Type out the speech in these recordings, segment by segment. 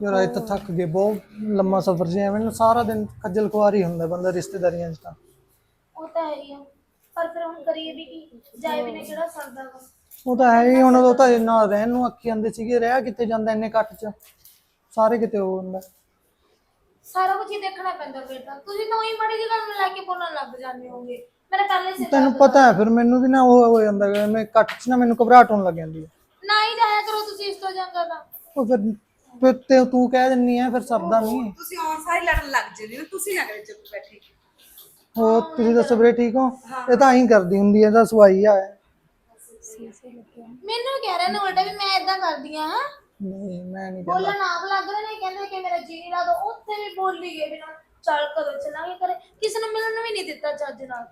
ਯਾਰ ਅੱਜ ਤਾਂ ਥੱਕ ਗਏ ਬਹੁਤ ਲੰਮਾ ਸਫ਼ਰ ਸੀ ਐਵੇਂ ਨਾ ਸਾਰਾ ਦਿਨ ਖੱਜਲ ਖੁਆਰੀ ਹੁੰਦਾ ਬੰਦਾ ਰਿਸ਼ਤੇਦਾਰੀਆਂ 'ਚ ਤਾਂ। ਉਹ ਤਾਂ ਹੈ ਹੀ ਆ ਪਰ ਫਿਰ ਹੁਣ ਕਰੀਏ ਵੀ ਕੀ ਜਾਏ ਵੀ ਨੇ ਕਿਹੜਾ ਸਰਦਾ ਵਾ। ਉਹ ਤਾਂ ਹੈ ਹੀ ਹੁਣ ਉਹ ਤਾਂ ਨਾਲ ਰਹਿਣ ਨੂੰ ਅੱਖੀ ਜਾਂਦੇ ਸੀਗੇ ਰਹਿ ਕਿੱਥੇ ਜਾਂਦਾ ਇੰਨੇ ਘੱਟ 'ਚ? ਸਾਰੇ ਕਿਤੇ ਹੋ ਹੁੰਦਾ। ਸਾਰਾ ਕੁਝ ਹੀ ਦੇਖਣਾ ਪੈਂਦਾ ਬੇਟਾ ਤੁਸੀਂ ਤਾਂ ਉਹੀ ਮੜੀ ਜੀ ਗੱਲ ਨੂੰ ਲੈ ਕੇ ਬੋਲਣ ਲੱਗ ਜਾਂਦੇ ਹੋਗੇ ਮੇਰੇ ਪਹਿਲੇ ਸੇ ਤੈਨੂੰ ਪਤਾ ਹੈ ਫਿਰ ਮੈਨੂੰ ਵੀ ਨਾ ਉਹ ਹੋ ਜਾਂਦਾ ਗਾ, ਮੈਂ ਘੱਟ 'ਚ ਨਾ ਮੈਨੂੰ ਘਬਰਾਹਟ ਹੋਣ ਲੱਗ ਜਾਂਦੀ ਹੈ। ਨਾ ਹੀ ਜਾਇਆ ਕਰੋ ਤੁਸੀਂ ਇਸ ਤੋਂ ਚੰਗਾ ਤਾਂ। ਉਹ ਫਿਰ ਫਿਰ ਤੇ ਤੂੰ ਕਹਿ ਦਿੰਨੀ ਆ ਫਿਰ ਸਰਦਾ ਨਹੀਂ। ਤੁਸੀਂ ਆਉਣ ਸਾਰੀ ਲੜਨ ਲੱਗ ਜਾਂਦੇ ਹੋ ਤੁਸੀਂ ਨਾ ਕਰੇ ਚੁੱਪ ਬੈਠੇ। ਹੋਰ ਤੁਸੀਂ ਦੱਸੋ ਵੀਰੇ ਠੀਕ ਹੋ? ਇਹ ਤਾਂ ਐਂ ਕਰਦੀ ਹੁੰਦੀ ਹੈ ਇਹਦਾ ਸਵਾਈ ਆ। ਮੈਨੂੰ ਕਹਿ ਰਹੇ ਨੇ ਉਲਟਾ ਵੀ ਮੈਂ ਇਦਾਂ ਕਰਦੀ ਆ। ਹਾਂ ਨਹੀਂ ਮੈਂ ਨਹੀਂ ਬੋਲਣ ਆਪ ਲੱਗ ਰਹੇ ਨੇ ਕਹਿੰਦੇ ਕਿ ਮੇਰਾ ਜੀ ਨਹੀਂ ਲੱਗਦਾ ਉੱਥੇ ਵੀ ਬੋਲੀ ਗਏ ਬਿਨਾ ਚੱਲ ਕਰੋ ਚਲਾਂਗੇ ਕਰੇ ਕਿਸੇ ਨੂੰ ਮਿਲਣ ਵੀ ਨਹੀਂ ਦਿੱਤਾ ਚੱਜ ਨਾਲ।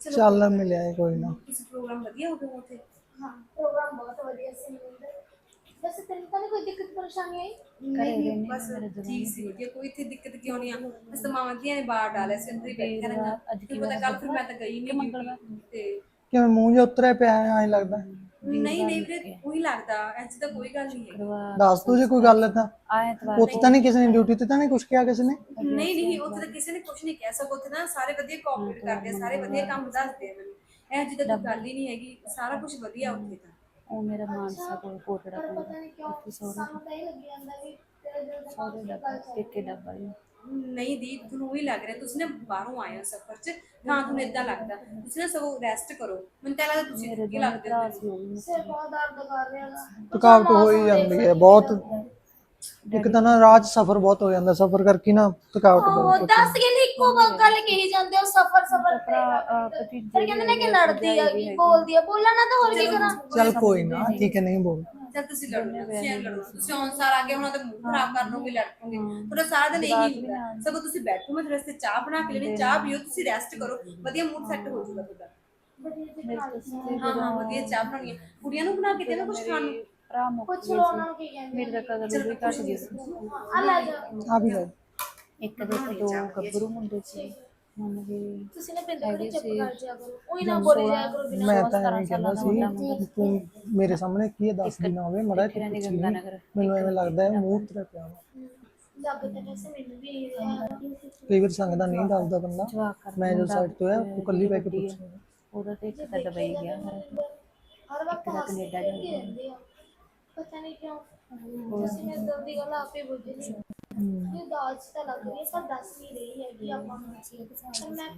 ਚੱਲ ਮਿਲਿਆ ਕੋਈ ਨਾ। ਤੁਸੀਂ ਪ੍ਰੋਗਰਾਮ ਵਧੀਆ ਹੋ ਗਿਆ ਉੱਥੇ। ਹਾਂ ਪ੍ਰੋਗਰਾਮ ਬਹੁਤ ਵਧੀਆ ਸੀ। ਮਿਲਦਾ ਵੈਸੇ ਤੈਨੂੰ ਤਾਂ ਨੀ ਕੋਈ ਦਿੱਕਤ ਪਰੇਸ਼ਾਨੀ ਆਈ? ਬਸ ਠੀਕ ਸੀ ਵਧੀਆ। ਕੋਈ ਇੱਥੇ ਦਿੱਕਤ ਕਿਉਂ ਨਹੀਂ ਆ? ਬਸ ਤਾਂ ਮਾਵਾਂ ਦੀਆਂ ਨੇ ਬਾਹਰ ਡਾਲਿਆ ਸੀ ਅੰਦਰ ਹੀ ਬੈਠੇ ਰਹਿਣਾ ਅੱਜ ਕੀ ਪਤਾ ਕੱਲ ਫਿਰ ਮੈਂ ਤਾਂ ਗਈ ਨਹੀਂ ਤੇ ਕਿਵੇਂ ਮੂੰਹ ਜਿਹਾ ਉਤਰਿਆ ਪਿਆ ਹੈ ਐਂ ਲੱਗਦਾ? ਨਹੀਂ ਨਹੀਂ ਵੀਰੇ ਕੋਈ ਲੱਗਦਾ ਐਸੀ ਤਾਂ ਕੋਈ ਗੱਲ ਨਹੀਂ ਹੈ। ਦੱਸ ਤੂੰ ਜੇ ਕੋਈ ਗੱਲ ਹੈ ਤਾਂ ਐਤਵਾਰ ਉੱਥੇ ਤਾਂ ਨਹੀਂ ਕਿਸੇ ਨੇ ਡਿਊਟੀ ਤੇ ਤਾਂ ਨਹੀਂ ਕੁਝ ਕਿਹਾ ਕਿਸੇ ਨੇ? ਨਹੀਂ ਨਹੀਂ ਉੱਥੇ ਤਾਂ ਕਿਸੇ ਨੇ ਕੁਝ ਨਹੀਂ ਕਹਿ ਸਕੋ ਉੱਥੇ ਨਾ ਸਾਰੇ ਵਧੀਆ ਕੋਆਪਰੇਟ ਕਰਦੇ ਆ ਸਾਰੇ ਵਧੀਆ ਕੰਮ ਦੱਸਦੇ ਆ ਮੈਨੂੰ ਇਹ ਜਿੱਦਾਂ ਕੋਈ ਗੱਲ ਹੀ ਨਹੀਂ ਹੈਗੀ ਸਾਰਾ ਕੁਝ ਵਧੀਆ ਉੱਥੇ ਤਾਂ। ਉਹ ਮੇਰਾ ਮਾਨਸਾ ਕੋਲ ਕੋਟੜਾ ਕੋਲ ਪਤਾ ਨਹੀਂ ਕਿਉਂ ਸਾਨੂੰ ਤਾਂ ਇਹ ਲੱਗੀ ਜਾਂਦਾ ਵੀ ਤੇਰੇ ਦਿਲ ਦਾ ਸੌਰੇ ਡੱਬਾ ਜੀ ਨਹੀਂ ਦੀ ਤੁਹਾਨੂੰ ਹੀ ਲੱਗ ਰਿਹਾ ਤੁਸੀਂ ਨਾ ਬਾਹਰੋਂ ਆਏ ਹੋ ਸਫ਼ਰ 'ਚ ਤਾਂ ਤੁਹਾਨੂੰ ਇਦਾਂ ਲੱਗਦਾ। ਤੁਸੀਂ ਨਾ ਸਗੋਂ ਰੈਸਟ ਕਰੋ। ਮੈਨੂੰ ਤਾਂ ਲੱਗਦਾ ਤੁਸੀਂ ਥੱਕੇ ਲੱਗਦੇ ਹੋ? ਸੀ ਉਹ ਵੀ ਸਿਰ ਬਹੁਤ ਦਰਦ ਕਰ ਰਿਹਾ ਗਾ ਥਕਾਵਟ ਹੋ ਹੀ ਜਾਂਦੀ ਹੈ ਬਹੁਤ ਇੱਕ ਤਾਂ ਨਾ 'ਚ ਸਫ਼ਰ ਬਹੁਤ ਹੋ ਜਾਂਦਾ ਸਫ਼ਰ ਕਰਕੇ ਨਾ ਥਕਾਵਟ ਬਹੁਤ ਉਹ ਦੱਸ ਕੇ ਨਹੀਂ ਇੱਕੋ ਵਾ- ਗੱਲ ਕਹੀ ਜਾਂਦੇ ਹੋ ਸਫਰ ਸਫਰ ਭਤੀਜੀ ਫਿਰ ਕਹਿੰਦੇ ਨੇ ਕਿ ਲੜਦੀ ਆ ਕਿ ਬੋਲਦੀ ਆ ਬੋਲਣਾ ਨਾ ਤਾਂ ਹੋਰ ਕੀ ਕਰਾਂ? ਚੱਲ ਕੋਈ ਨਾ ਠੀਕ ਹੈ ਨਹੀਂ ਬੋਲ ਜਦ ਤੁਸੀਂ ਲੜੋ ਐਂ ਲੜੋ। ਤੁਸੀਂ ਅਨਸਾਰ ਆ ਕੇ ਉਹਨਾਂ ਦਾ ਮੂਡ ਖਰਾਬ ਕਰ ਲਓਗੇ ਲੜ ਪਓਗੇ ਤੁਹਾਡਾ ਸਾਰਾ ਦਿਨ ਇਹੀ ਹੁੰਦਾ। ਸਗੋਂ ਤੁਸੀਂ ਬੈਠੋ ਮੈਂ ਤੁਹਾਡੇ ਵਾਸਤੇ ਚਾਹ ਬਣਾ ਕੇ ਲੈਣੀ ਚਾਹ ਪੀਓ ਤੁਸੀਂ ਰੈਸਟ ਕਰੋ। ਵਧੀਆ ਮੂਡ ਸੈੱਟ ਹੋ ਜਾਊਗਾ ਤੁਹਾਡਾ। ਹਾਂ ਹਾਂ ਵਧੀਆ ਚਾਹ ਬਣਾਉਣੀ ਹੈ ਕੁੜੀਆਂ ਨੂੰ ਬਣਾ ਕੇ ਦੇਣਾ ਕੁਝ ਖਾਣ ਨੂੰ। ਭਰਾ ਮੁੱਕ ਪੁੱਛ ਲੋ ਉਹਨਾਂ ਨੂੰ ਕੀ ਕਹਿੰਦੇ ਮੇਰੇ ਤਾਂ ਕਦਰ ਵੀ ਘਟ ਗਈ ਸੀ। ਆ ਲੈ ਜਾ। ਆ ਵੀ ਲੈ ਇੱਕ ਦੇ ਤਾਂ ਦੋ ਗੱਭਰੂ ਮੁੰਡੇ ਸੀ। ਹੁਣ ਵੀ ਤੁਸੀਂ ਨੇ ਪਿੰਡ ਕੋਲ ਚੁੱਪ ਕਰ ਜਿਆ ਕਰੋ। ਉਹੀ ਨਾ ਬੋਲੀ ਜਾਇਆ ਕਰੋ ਬਿਨਾਂ ਮੈਂ ਤਾਂ ਐਵੇਂ ਕਹਿੰਦਾ ਸੀ ਕਿ ਤੂੰ ਮੇਰੇ ਸਾਹਮਣੇ ਕੀ ਦੱਸ ਦੀ ਨਾ ਹੋਵੇ ਮੜਾ ਕਿ ਮੈਨੂੰ ਐਵੇਂ ਲੱਗਦਾ ਹੈ ਮੂੰਹ ਉਤਰਿਆ ਪਿਆ ਵਾ। ਲੱਗ ਤਾਂ ਵੈਸੇ ਮੈਨੂੰ ਵੀ ਇਹ ਰਿਹਾ ਕਈ ਵਾਰ ਸੰਗਦਾ ਨਹੀਂ ਦੱਸਦਾ ਬੰਦਾ। ਜਵਾਕ ਕਰ ਮੈਂ ਜਦੋਂ ਸਾਈਡ ਤੋਂ ਆ ਤੂੰ ਕੱਲੀ ਬੈ ਕੇ ਪੁੱਛ। ਉਹਦਾ ਤੇ ਇੱਕ ਤਾਂ ਦਬਾਈ ਗਿਆ। ਹਰ ਵਕਤ ਹੱਸਦੀ ਰਹਿੰਦੀ ਆ। ਪਤਾ ਨਹੀਂ ਕਿਉਂ ਤੁਸੀਂ ਮੇਰੇ ਦਿਲ ਦੀ ਗੱਲ ਆਪੇ ਬੁੱਝ ਲਈ ਇਹ ਦਾਜ ਤਾਂ ਲੱਗ ਰਹੀ ਹੈ ਪਰ ਦੱਸ ਨਹੀਂ ਰਹੀ ਹੈ ਕਿ ਆਪਾਂ ਨੂੰ। ਪਰ ਮੈਂ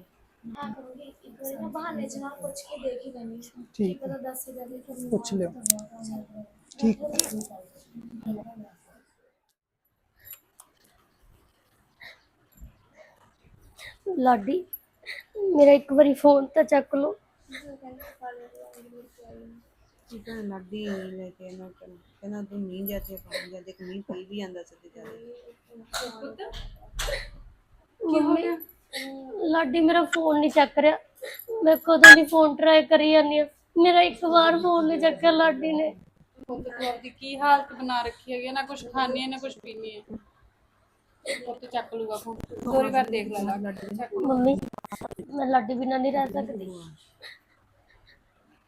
ਆ ਕਰੂੰਗੀ ਇੱਕ ਵਾਰੀ ਨਾ ਬਹਾਨੇ ਚ ਨਾਲ ਪੁੱਛ ਕੇ ਦੇਖ ਹੀ ਲੈਣੀ। ਠੀਕ ਪਤਾ ਦੱਸ ਹੀ ਦੇਵੇ ਕਿ ਪੁੱਛ ਲਿਓ। ਠੀਕ। ਲਾਡੀ ਮੇਰਾ ਇੱਕ ਵਾਰੀ ਫੋਨ ਤਾਂ ਚੱਕ ਲਓ। ਜਿੱਦਾਂ ਲੜਦੀ ਲੈ ਕੇ ਨਾ ਕਹਿੰਦਾ ਤੂੰ ਨਹੀਂ ਜਾਂਦੇ ਪਾਣੀ ਜਾਂਦੇ ਕਿ ਨਹੀਂ ਪਈ ਵੀ ਆਂਦਾ ਸਿੱਧੇ ਜਾਂਦੇ ਮੰਮੀ ਲਾਡੀ ਮੇਰਾ ਫੋਨ ਨਹੀਂ ਚੱਕ ਰਿਹਾ। ਮੈਂ ਕਦੋਂ ਦੀ ਫੋਨ ਟਰਾਈ ਕਰੀ ਜਾਂਦੀ ਆ ਮੇਰਾ ਇੱਕ ਵਾਰ ਫੋਨ ਨਹੀਂ ਚੱਕਿਆ ਲਾਡੀ ਨੇ। ਪੁੱਤ ਕੀ ਹਾਲਤ ਬਣਾ ਰੱਖੀ ਹੈਗੀ ਹੈ, ਨਾ ਕੁਝ ਖਾਣੀ ਹੈ ਨਾ ਕੁਝ ਪੀਣੀ ਹੈ। ਪੁੱਤ ਚੱਕ ਲੂਗਾ ਫੋਨ ਦੋਰੀ ਵਾਰ ਦੇਖ ਲੈ ਲਾ ਚੱਕ ਮੰਮੀ ਮੈਂ ਲਾਡੀ ਬਿਨਾਂ ਨਹੀਂ ਰਹਿ ਸਕਦੀ।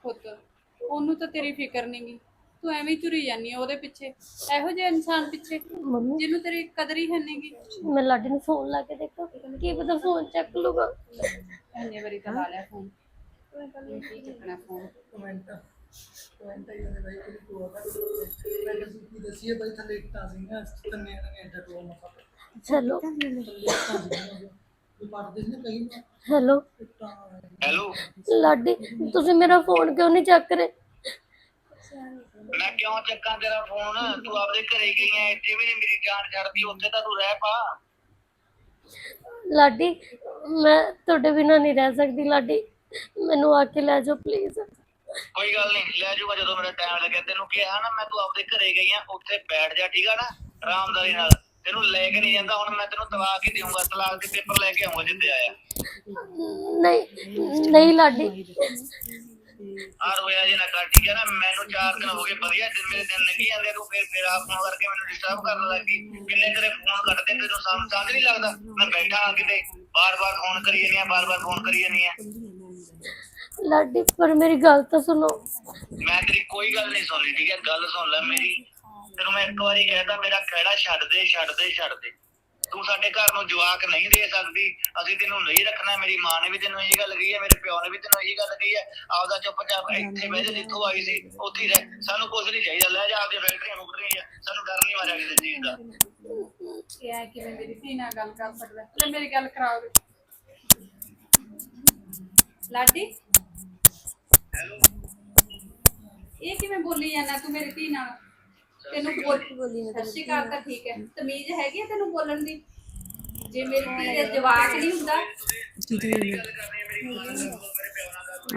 ਪੁੱਤ ਉਹਨੂੰ ਤਾਂ ਤੇਰੀ ਫਿਕਰ ਨਹੀਂਗੀ ਤੂੰ ਐਵੇਂ ਹੀ ਹੈ ਉਹਦੇ ਪਿੱਛੇ। ਇਹੋ ਜਿਹੇ ਇਨਸਾਨ ਪਿੱਛੇ ਮੰਮੀ। ਜਿਹਨੂੰ ਤੇਰੀ ਕਦਰ ਹੀ ਹੈ ਨਹੀਂਗੀ ਮੈਂ ਲਾਡੀ ਨੂੰ ਫੋਨ ਲਾ ਕੇ ਦੇਖਾਂ ਕੀ ਪਤਾ ਫੋਨ ਚੱਕ ਲੂਗਾ। ਇੰਨੇ ਵਾਰੀ ਤਾਂ ਲਾ ਲਿਆ ਫੋਨ ਕੀ ਚੱਕਣਾ ਫੋਨ ਕਮੈਂਟ ਕਮੈਂਟ ਆਈ ਜਾਂਦੇ ਬਾਈ ਕਿ ਤੂੰ ਆਗਾ ਮੈਂ ਕਿਹਾ ਕੀ ਦਸੀਏ ਬਾਈ ਥੱਲੇ ਇੱਟਾਂ ਸੀਗੀਆਂ ਤੰਨੇ ਨੇ ਐਡਾ ਟੋਲ ਨਾ ਪਾ ਹੈਲੋ। ਤੂੰ ਪੜਦੇ ਸੀ ਨਾ ਕਈ ਵਾਰ। ਹੈਲੋ। ਇੱਟਾਂ ਹੈਲੋ। ਲਾਡੀ ਤੁਸੀਂ ਮੇਰਾ ਫੋਨ ਕਿਉਂ ਨਹੀਂ ਚੱਕ ਰਹੇ? ਮੈਂ ਕਿਉਂ ਚੱਕਾਂ ਤੇਰਾ ਫੋਨ? ਤੂੰ ਆਪਦੇ ਘਰੇ ਗਈ ਐ ਇੱਥੇ ਵੀ ਨੀ ਮੇਰੀ ਜਾਨ ਛੱਡਦੀ ਉੱਥੇ ਤਾਂ ਤੂੰ ਰਹਿ ਪਾ। ਲਾਡੀ ਮੈਂ ਤੁਹਾਡੇ ਬਿਨਾਂ ਨਹੀਂ ਰਹਿ ਸਕਦੀ ਲਾਡੀ। ਮੈਨੂੰ ਆ ਕੇ ਲੈ ਜਾਓ ਪਲੀਜ਼ ਕੋਈ ਗੱਲ ਨਹੀਂ ਲੈ ਜਾਊਗਾ ਜਦੋਂ ਮੇਰਾ ਟਾਈਮ ਲੱਗਿਆ। ਤੈਨੂੰ ਕਿਹਾ ਨਾ ਮੈਂ ਤੂੰ ਆਪਦੇ ਘਰੇ ਗਈ ਆ ਉੱਥੇ ਬੈਠ ਜਾ ਠੀਕ ਆ ਨਾ? ਆਰਾਮਦਾਰੀ ਨਾਲ। ਤੈਨੂੰ ਲੈ ਕੇ ਨਹੀਂ ਜਾਂਦਾ ਹੁਣ ਮੈਂ ਤੈਨੂੰ ਦਵਾ ਕੇ ਦੇਊਂਗਾ। ਤਲਾਕ ਦੇ ਪੇਪਰ ਲੈ ਕੇ ਆਉਂਗਾ ਜਿੱਦੇ ਆਇਆ। ਨਹੀਂ ਨਹੀਂ ਲਾਡੀ। ਆ ਰੋਇਆ ਜੇ ਨਾ ਕਰ ਠੀਕ ਹੈ ਨਾ? ਮੈਨੂੰ ਚਾਰ ਦਿਨ ਹੋ ਗਏ ਵਧੀਆ ਦਿਨ ਮੇਰੇ ਦਿਨ ਲੰਘੀ ਜਾਂਦੇ ਤੂੰ ਫਿਰ ਫਿਰ ਆਪ ਫੋਨ ਕਰਕੇ ਮੈਨੂੰ ਡਿਸਟਰਬ ਕਰਨ ਲੱਗੀ ਕਿੰਨੇ ਤੇਰੇ ਫੋਨ ਕੱਟਦੇ ਤੈਨੂੰ ਸਾਨੂੰ ਸਮਝ ਨਹੀਂ ਲੱਗਦਾ। ਮੈਂ ਬੈਠਾ ਹਾਂ ਕਿਤੇ ਬਾਰ-ਬਾਰ ਫੋਨ ਕਰੀ ਜਾਂਦੀ ਆ ਬਾਰ-ਬਾਰ ਫੋਨ ਕਰੀ ਜਾਂਦੀ ਆ ਲਾਡੀ ਪਰ ਮੇਰੀ ਗੱਲ ਤਾਂ ਸੁਣੋ। ਮੈਂ ਤੇਰੀ ਕੋਈ ਗੱਲ ਨਹੀਂ ਸੁਣਨੀ ਠੀਕ ਹੈ? ਗੱਲ ਸੁਣ ਲੈ ਮੇਰੀ। ਤੈਨੂੰ ਮੈਂ ਇੱਕ ਵਾਰੀ ਕਹਿਤਾ ਮੇਰਾ ਖਹਿੜਾ ਛੱਡ ਦੇ ਛੱਡ ਦੇ ਛੱਡ ਦੇ। ਤੂੰ ਸਾਡੇ ਘਰ ਨੂੰ ਜਵਾਕ ਨਹੀਂ ਦੇ ਸਕਦੀ ਅਸੀਂ ਤੈਨੂੰ ਨਹੀਂ ਰੱਖਣਾ ਮੇਰੀ ਮਾਂ ਨੇ ਵੀ ਤੈਨੂੰ ਇਹ ਗੱਲ ਕਹੀ ਹੈ ਮੇਰੇ ਪਿਓ ਨੇ ਵੀ ਤੈਨੂੰ ਇਹ ਗੱਲ ਕਹੀ ਹੈ ਆਪਦਾ ਚੁੱਪਚਾਪ ਇੱਥੇ ਬਹਿ ਜਾ ਜਿੱਥੋਂ ਆਈ ਸੀ ਉੱਥੇ ਰਹਿ ਸਾਨੂੰ ਕੁਝ ਨਹੀਂ ਚਾਹੀਦਾ ਲੈ ਜਾ ਆਪਦੀ ਫੈਕਟਰੀਆਂ ਮੁਕਰੀਆਂ ਸਾਨੂੰ ਡਰ ਨਹੀਂ ਮਾਰਿਆ ਕਿਸੇ ਚੀਜ਼ ਦਾ। ਇਹ ਹੈ ਕਿਵੇਂ ਮੇਰੀ ਧੀ ਨਾਲ ਗੱਲ ਕਰ ਸਕਦਾ ਲੈ ਮੇਰੀ ਗੱਲ ਕਰਾਓ ਲਾਡੀ? ਇਹ ਕਿਵੇਂ ਬੋਲੀ ਜਾਂਦਾ ਤੂੰ ਮੇਰੀ ਧੀ ਨਾਲ? ਤੈਨੂੰ ਬੋਲ ਸਤਿ ਸ਼੍ਰੀ ਅਕਾਲ ਤਾਂ ਠੀਕ ਹੈ। ਤਮੀਜ਼ ਹੈਗੀ ਤੈਨੂੰ ਬੋਲਣ ਦੀ? ਜੇ ਮੇਰੀ ਧੀ ਦੇ ਜਵਾਕ ਨਹੀਂ ਹੁੰਦਾ।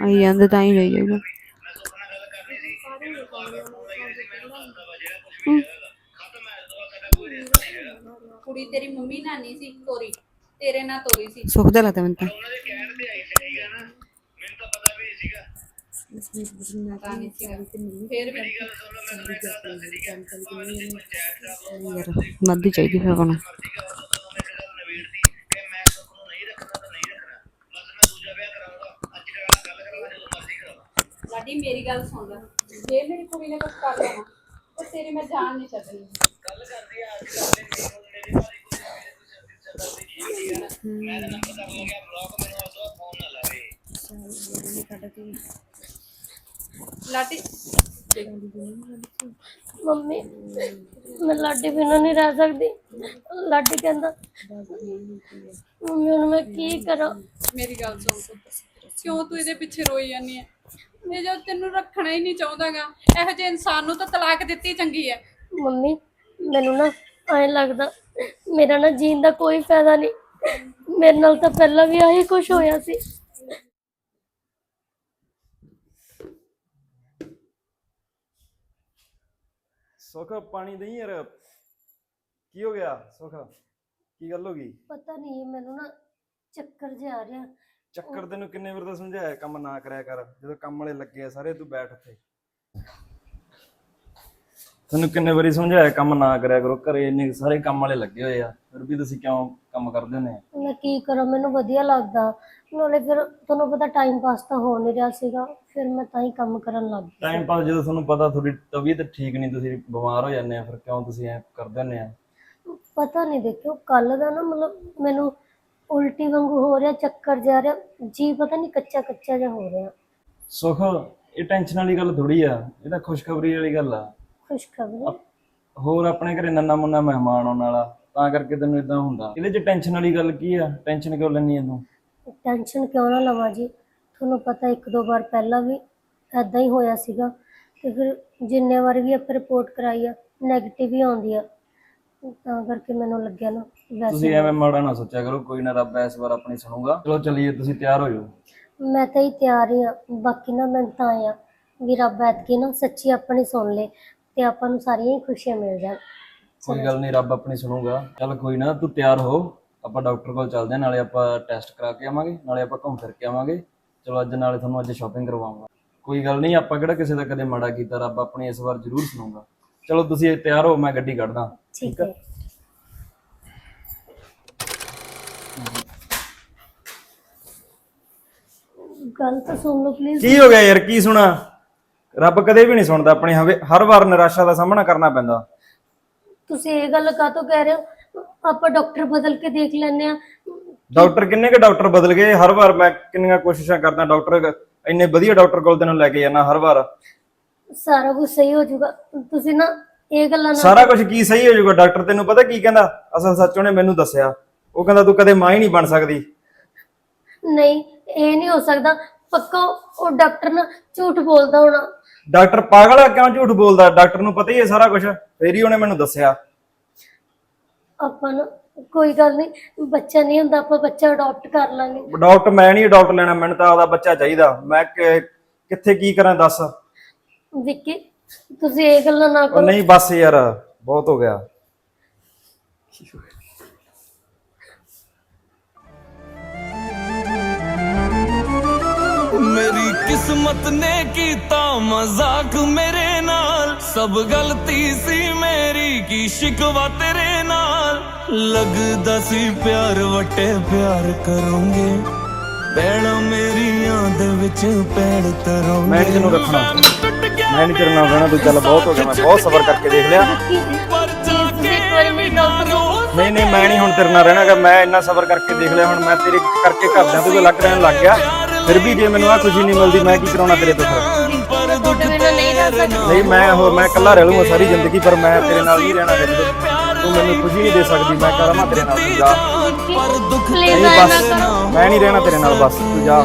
ਆਈ ਜਾਂਦੇ ਤਾਂ ਹੀ ਰਹੀ ਜਾਊਗਾ ਕੁੜੀ ਤੇਰੀ ਮੰਮੀ ਨਾਲ ਨਹੀਂ ਸੀ ਤੋਰੀ। ਤੇਰੇ ਨਾਲ ਤੋਰੀ ਸੀ। ਸੁੱਖ ਦਾ ਲੱਗਦਾ ਮੈਨੂੰ ਤਾਂ। ਉਹਨਾਂ ਦੇ ਕਹਿਣ ਤੇ ਆਈ ਸੀ ਠੀਕ ਹੈ ਨਾ। ਮੈਨੂੰ ਤਾਂ ਪਤਾ ਵੀ ਸੀਗਾ। ਪਤਾ ਨਹੀਂ ਸੀਗਾ ਫਿਰ ਵੀ ਗੱਲ ਸੁਣ ਲਓ ਮੈਂ ਤੁਹਾਨੂੰ ਇੱਕ ਗੱਲ ਦੱਸ ਠੀਕ ਹੈ ਭਾਵੇਂ ਤੁਸੀਂ ਪੰਚਾਇਤ ਦਾ ਲਓ ਯਾਰ ਵੱਧ ਹੀ ਚਾਹੀਦੀ ਫਿਰ ਆਪਣਾ ਮਰਜ਼ੀ ਕਰੋ ਜਦੋਂ ਮੈਂ ਇਹ ਗੱਲ ਨਵੇੜਦੀ ਕਿ ਮੈਂ ਸੁੱਖ ਨੂੰ ਨਹੀਂ ਰੱਖਣਾ ਤਾਂ ਨਹੀਂ ਰੱਖਣਾ ਬਸ ਮੈਂ ਦੂਜਾ ਵਿਆਹ ਕਰਾਉਂਗਾ ਅੱਜ ਕਰਾਉਣਾ ਗੱਲ ਕਰਾਉਣਾ ਜਦੋਂ ਮਰਜ਼ੀ ਕਰਾਉਣਾ ਲਾਡੀ ਮੇਰੀ ਗੱਲ ਸੁਣ ਲੈ ਜੇ ਮੇਰੀ ਕੁੜੀ ਨੇ ਕੁਝ ਕਰ ਲਿਆ ਨਾ ਤੇ ਤੇਰੀ ਮੈਂ ਜਾਨ ਨਹੀਂ ਛੱਡਣੀ ਗੱਲ ਕਰਦੀ ਆ ਅੱਜ ਕੱਲ੍ਹ ਮੇਰੇ ਮੇਰੇ ਭਾਰੀ ਕੋਈ ਮੇਰੇ ਕੋਈ ਸਰਦੀ ਨਹੀਂ ਹੈ ਮੈਂ ਤਾਂ ਨੰਬਰ ਕਰ ਲੱਗਿਆ ਬਲੌਗ ਮੈਨੂੰ ਉਸ ਤੋਂ ਫੋਨ ਨਾ ਲਾਵੇ ਲਾਡੀ? ਮੰਮੀ ਮੈਂ ਲਾਡੀ ਬਿਨਾਂ ਨਹੀਂ ਰਹਿ ਸਕਦੀ। ਲਾਡੀ ਕਹਿੰਦਾ ਮੰਮੀ ਹੁਣ ਮੈਂ ਕੀ ਕਰਾਂ? ਮੇਰੀ ਗੱਲ ਸੁਣ ਕਿਉਂ ਤੂੰ ਇਹਦੇ ਪਿੱਛੇ ਰੋਈ ਜਾਂਦੀ ਹੈ ਇਹ ਜੋ ਤੈਨੂੰ ਰੱਖਣਾ ਹੀ ਨਹੀਂ ਚਾਹੁੰਦਾਗਾ। ਇਹੋ ਜਿਹੇ ਇਨਸਾਨ ਨੂੰ ਤਾਂ ਤਲਾਕ ਦਿੱਤੀ ਚੰਗੀ ਹੈ ਮੰਮੀ ਮੈਨੂੰ ਨਾ ਐਂ ਲੱਗਦਾ ਮੇਰਾ ਨਾ ਜੀਣ ਦਾ ਕੋਈ ਫਾਇਦਾ ਨਹੀਂ। ਮੇਰੇ ਨਾਲ ਤਾਂ ਪਹਿਲਾਂ ਵੀ ਆਹੀ ਕੁਝ ਹੋਇਆ ਸੀ। ਸੁਖ ਪਾਣੀ ਦੇਈ ਯਾਰ। ਕੀ ਹੋ ਗਿਆ ਸੁਖ? ਕੀ ਗੱਲ ਹੋ ਗਈ? ਪਤਾ ਨਹੀਂ ਮੈਨੂੰ ਨਾ ਚੱਕਰ ਜਿਹਾ ਆ ਰਿਹਾ। ਚੱਕਰ ਤੈਨੂੰ ਕਿੰਨੇ ਵਾਰ ਤਾਂ ਸਮਝਾਇਆ ਕੰਮ ਨਾ ਕਰਿਆ ਕਰ। ਜਦੋਂ ਕੰਮ ਵਾਲੇ ਲੱਗੇ ਆ ਸਾਰੇ ਤੂੰ ਬੈਠ ਉੱਥੇ। ਤੈਨੂੰ ਕਿੰਨੇ ਵਾਰੀ ਸਮਝਾਇਆ ਕੰਮ ਨਾ ਕਰਿਆ ਕਰੋ ਘਰੇ ਇੰਨੇ ਸਾਰੇ ਕੰਮ ਵਾਲੇ ਲੱਗੇ ਹੋਏ ਆ। ਫਿਰ ਵੀ ਤੁਸੀਂ ਕਿਉਂ ਕੰਮ ਕਰਦੇ ਹੁੰਦੇ ਆ? ਮੈਂ ਕੀ ਕਰਾਂ ਮੈਨੂੰ ਵਧੀਆ ਲੱਗਦਾ। ਨਾਲੇ ਫਿਰ ਤੁਹਾਨੂੰ ਪਤਾ ਟਾਈਮ ਪਾਸ ਤਾਂ ਹੋ ਨਹੀਂ ਰਿਹਾ ਸੀਗਾ ਫਿਰ ਮੈਂ ਤਾਂ ਹੀ ਕੰਮ ਕਰਨ ਲੱਗ ਗਈ। ਟਾਈਮ ਪਾਸ ਜਦੋਂ ਤੁਹਾਨੂੰ ਪਤਾ ਤੁਹਾਡੀ ਤਬੀਅਤ ਠੀਕ ਨਹੀਂ ਤੁਸੀਂ ਬਿਮਾਰ ਹੋ ਜਾਂਦੇ ਆ ਫਿਰ ਕਿਉਂ ਤੁਸੀਂ ਐ ਕਰਦੇ ਹੁੰਦੇ ਆ? ਪਤਾ ਨਹੀਂ ਦੇਖਿਓ ਕੱਲ ਦਾ ਨਾ ਮਤਲਬ ਮੈਨੂੰ ਉਲਟੀ ਵਾਂਗੂ ਹੋ ਰਿਹਾ ਚੱਕਰ ਜਾ ਰਿਹਾ ਜੀ ਪਤਾ ਨਹੀਂ ਕੱਚਾ ਕੱਚਾ ਜਿਹਾ ਹੋ ਰਿਹਾ। ਸੁਖ ਇਹ ਟੈਨਸ਼ਨ ਵਾਲੀ ਗੱਲ ਥੋੜੀ ਆ ਇਹ ਤਾਂ ਖੁਸ਼ਖਬਰੀ ਵਾਲੀ ਗੱਲ ਆ। ਖੁਸ਼ਖਬਰੀ? ਹੋਰ ਆਪਣੇ ਘਰੇ ਨੰਨਾ ਮੁੰਨਾ ਮਹਿਮਾਨ ਆਉਣ ਵਾਲਾ ਤਾਂ ਕਰਕੇ ਤੈਨੂੰ ਇਦਾਂ ਹੁੰਦਾ। ਇਹਦੇ 'ਚ ਟੈਨਸ਼ਨ ਵਾਲੀ ਗੱਲ ਕੀ ਆ? ਟੈਨਸ਼ਨ ਕਿਉਂ ਲੈਣੀ ਤੂੰ? ਟੈਨਸ਼ਨ ਕਿਉਂ ਨਾ ਲਵਾਂ ਜੀ? ਤੁਹਾਨੂੰ ਪਤਾ ਇੱਕ ਦੋ ਵਾਰ ਪਹਿਲਾਂ ਵੀ ਐਦਾਂ ਹੀ ਹੋਇਆ ਸੀਗਾ ਤੇ ਫਿਰ ਜਿੰਨੇ ਵਾਰ ਵੀ ਆਪਾਂ ਰਿਪੋਰਟ ਕਰਾਈ ਆ ਨੈਗੇਟਿਵ ਹੀ ਆਉਂਦੀ ਆ। ਤਾਂ ਕਰਕੇ ਮੈਨੂੰ ਲੱਗਿਆ ਨਾ ਤੁਸੀਂ ਐਵੇਂ ਮਾੜਾ ਨਾ ਸੋਚਿਆ ਕਰੋ ਕੋਈ ਨਾ ਰੱਬ ਇਸ ਵਾਰ ਆਪਣੀ ਸੁਣੂਗਾ। ਚਲੋ ਚਲੀਏ ਤੁਸੀਂ ਤਿਆਰ ਹੋ ਜਾਓ ਮੈਂ ਤਾਂ ਹੀ ਤਿਆਰ ਹੀ ਆ ਬਾਕੀ ਨਾ ਮੈਂ ਤਾਂ ਆ ਵੀ ਰੱਬ ਐਤਕੀ ਨਾ ਸੱਚੀ ਆਪਣੀ ਸੁਣ ਲੇ ਤੇ ਆਪਾਂ ਨੂੰ ਸਾਰੀਆਂ ਹੀ ਖੁਸ਼ੀਆਂ ਮਿਲ ਜਾਣ। ਕੋਈ ਗੱਲ ਨਹੀਂ ਰੱਬ ਆਪਣੀ ਸੁਣੂਗਾ। ਚੱਲ ਕੋਈ ਨਾ ਤੂੰ ਤਿਆਰ ਹੋ। ਆਪਾਂ ਡਾਕਟਰ ਕੋਲ ਚੱਲਦੇ ਹਾਂ ਨਾਲੇ ਆਪਾਂ ਟੈਸਟ ਕਰਾ ਕੇ ਆਵਾਂਗੇ ਨਾਲੇ ਆਪਾਂ ਘੁੰਮ ਫਿਰ ਕੇ ਆਵਾਂਗੇ। ਚਲੋ ਅੱਜ ਨਾਲੇ ਤੁਹਾਨੂੰ ਅੱਜ ਸ਼ਾਪਿੰਗ ਕਰਵਾਉਂਗਾ। ਕੋਈ ਗੱਲ ਨਹੀਂ ਆਪਾਂ ਕਿਹੜਾ ਕਿਸੇ ਦਾ ਕਦੇ ਮਾੜਾ ਕੀਤਾ ਰੱਬ ਆਪਣੀ ਇਸ ਵਾਰ ਜ਼ਰੂਰ ਸੁਣੂਗਾ। ਚਲੋ ਤੁਸੀਂ ਤਿਆਰ ਹੋ ਮੈਂ ਗੱਡੀ ਕੱਢਦਾ। ਠੀਕ ਹੈ। ਗੱਲ ਤਾਂ ਸੁਣ ਲਓ ਪਲੀਜ਼ ਕੀ ਹੋ ਗਿਆ ਯਾਰ ਕੀ ਸੁਣਾ? ਰੱਬ ਕਦੇ ਵੀ ਨਹੀਂ ਸੁਣਦਾ ਆਪਣੀ ਹਵੇ- ਹਰ ਵਾਰ ਨਿਰਾਸ਼ਾ ਦਾ ਸਾਹਮਣਾ ਕਰਨਾ ਪੈਂਦਾ। ਤੁਸੀਂ ਇਹ ਗੱਲ ਕਾਹਤੋਂ ਕਹਿ ਰਹੇ ਹੋ? ਆਪਾਂ ਡਾਕਟਰ ਬਦਲ ਕੇ ਦੇਖ ਲੈਂਦੇ ਆ ਡਾਕਟਰ ਕਿੰਨੇ ਕੁ ਡਾਕਟਰ ਬਦਲ ਗਏ? ਹਰ ਵਾਰ ਮੈਂ ਕਿੰਨੀਆਂ ਕੋਸ਼ਿਸ਼ਾਂ ਕਰਦਾ ਡਾਕਟਰ ਇੰਨੇ ਵਧੀਆ ਡਾਕਟਰ ਕੋਲ ਤੈਨੂੰ ਲੈ ਕੇ ਜਾਣਾ ਹਰ ਵਾਰ। ਸਾਰਾ ਕੁਝ ਸਹੀ ਹੋ ਜਾਊਗਾ। ਤੁਸੀਂ ਨਾ ਇਹ ਗੱਲਾਂ ਨਾ ਸਾਰਾ ਕੁਝ ਕੀ ਸਹੀ ਹੋ ਜਾਊਗਾ? ਡਾਕਟਰ ਤੈਨੂੰ ਪਤਾ ਕੀ ਕਹਿੰਦਾ? ਅਸਲ ਸੱਚ ਉਹਨੇ ਮੈਨੂੰ ਦੱਸਿਆ। ਉਹ ਕਹਿੰਦਾ ਤੂੰ ਕਦੇ ਮਾਂ ਹੀ ਨਹੀਂ ਬਣ ਸਕਦੀ। ਨਹੀਂ ਇਹ ਨਹੀਂ ਹੋ ਸਕਦਾ। ਪੱਕਾ ਉਹ ਡਾਕਟਰ ਨਾ ਝੂਠ ਬੋਲਦਾ ਹੋਣਾ। ਡਾਕਟਰ ਪਾਗਲ ਆ? ਕਿਉਂ ਝੂਠ ਬੋਲਦਾ? ਡਾਕਟਰ ਨੂੰ ਪਤਾ ਹੀ ਹੈ ਸਾਰਾ ਕੁਝ ਫੇਰ ਹੀ ਉਹਨੇ ਮੈਨੂੰ ਦੱਸਿਆ। ਆਪਾਂ ਨਾ ਕੋਈ ਗੱਲ ਨਹੀਂ ਬੱਚਾ ਨਹੀਂ ਹੁੰਦਾ ਆਪਾਂ ਬੱਚਾ ਅਡਾਪਟ ਕਰ ਲਾਂਗੇ। ਡਾਕਟਰ ਮੈਂ ਨਹੀਂ ਡਾਕਟਰ ਲੈਣਾ ਮੈਨੂੰ ਤਾਂ ਆਪਦਾ ਬੱਚਾ ਚਾਹੀਦਾ। ਮੈਂ ਕਿ- ਕਿੱਥੇ ਕੀ ਕਰਾਂ ਦੱਸ? ਵਿੱਕੀ ਤੁਸੀਂ ਇਹ ਗੱਲਾਂ ਨਾ ਕਰੋ। ਨਹੀਂ ਬਸ ਯਾਰ ਬਹੁਤ ਹੋ ਗਿਆ। ਮੇਰੀ ਕਿਸਮਤ ਨੇ ਕੀਤਾ ਮਜ਼ਾਕ ਮੇਰੇ ਸਭ ਗਲਤੀ ਸੀ ਮੇਰੀ ਕੀ ਸ਼ਿਕਵਾ ਤੇਰੇ ਨਾਲ? ਲੱਗਦਾ ਸੀ ਪਿਆਰ ਵਟੇ ਪਿਆਰ ਕਰੋਗੇ। ਪੈਣਾ ਮੇਰੀਆਂ ਦੇ ਵਿੱਚ ਪੈੜ ਤਰੋਗੇ। ਮੈਂ ਨੀ ਤੈਨੂੰ ਰੱਖਣਾ। ਮੈਂ ਨਹੀਂ ਤੇਰੇ ਨਾਲ ਰਹਿਣਾ ਤੂੰ ਚੱਲ ਬਹੁਤ ਹੋ ਗਿਆ ਮੈਂ ਬਹੁਤ ਸਬਰ ਕਰਕੇ ਦੇਖ ਲਿਆ। ਨਹੀਂ ਨਹੀਂ ਮੈਂ ਨਹੀਂ ਹੁਣ ਤੇਰੇ ਨਾਲ ਰਹਿਣਾਗਾ ਮੈਂ ਇੰਨਾ ਸਬਰ ਕਰਕੇ ਦੇਖ ਲਿਆ ਹੁਣ ਮੈਂ ਤੇਰੇ ਕਰਕੇ ਘਰਦਿਆਂ ਤੋਂ ਵੀ ਅਲੱਗ ਰਹਿਣ ਲੱਗ ਗਿਆ। ਫਿਰ ਵੀ ਜੇ ਮੈਨੂੰ ਆ ਖੁਸ਼ੀ ਨਹੀਂ ਮਿਲਦੀ ਮੈਂ ਕੀ ਕਰਾਉਣਾ ਤੇਰੇ ਤੋਂ ਫਿਰ? ਨਹੀਂ ਮੈਂ ਉਹ ਮੈਂ ਇਕੱਲਾ ਰਹਿ ਲੂੰਗਾ ਸਾਰੀ ਜ਼ਿੰਦਗੀ ਪਰ ਮੈਂ ਤੇਰੇ ਨਾਲ ਨਹੀਂ ਰਹਿਣਾ ਤੋਂ। ਤੂੰ ਮੈਨੂੰ ਖੁਸ਼ੀ ਨਹੀਂ ਦੇ ਸਕਦੀ ਮੈਂ ਕਰਾਂ ਤੇਰੇ ਨਾਲ ਤੂੰ ਜਾ। ਪਰ ਦੁੱਖ ਨਹੀਂ ਬਸ। ਮੈਂ ਨਹੀਂ ਰਹਿਣਾ ਤੇਰੇ ਨਾਲ ਬਸ ਤੂੰ ਜਾ।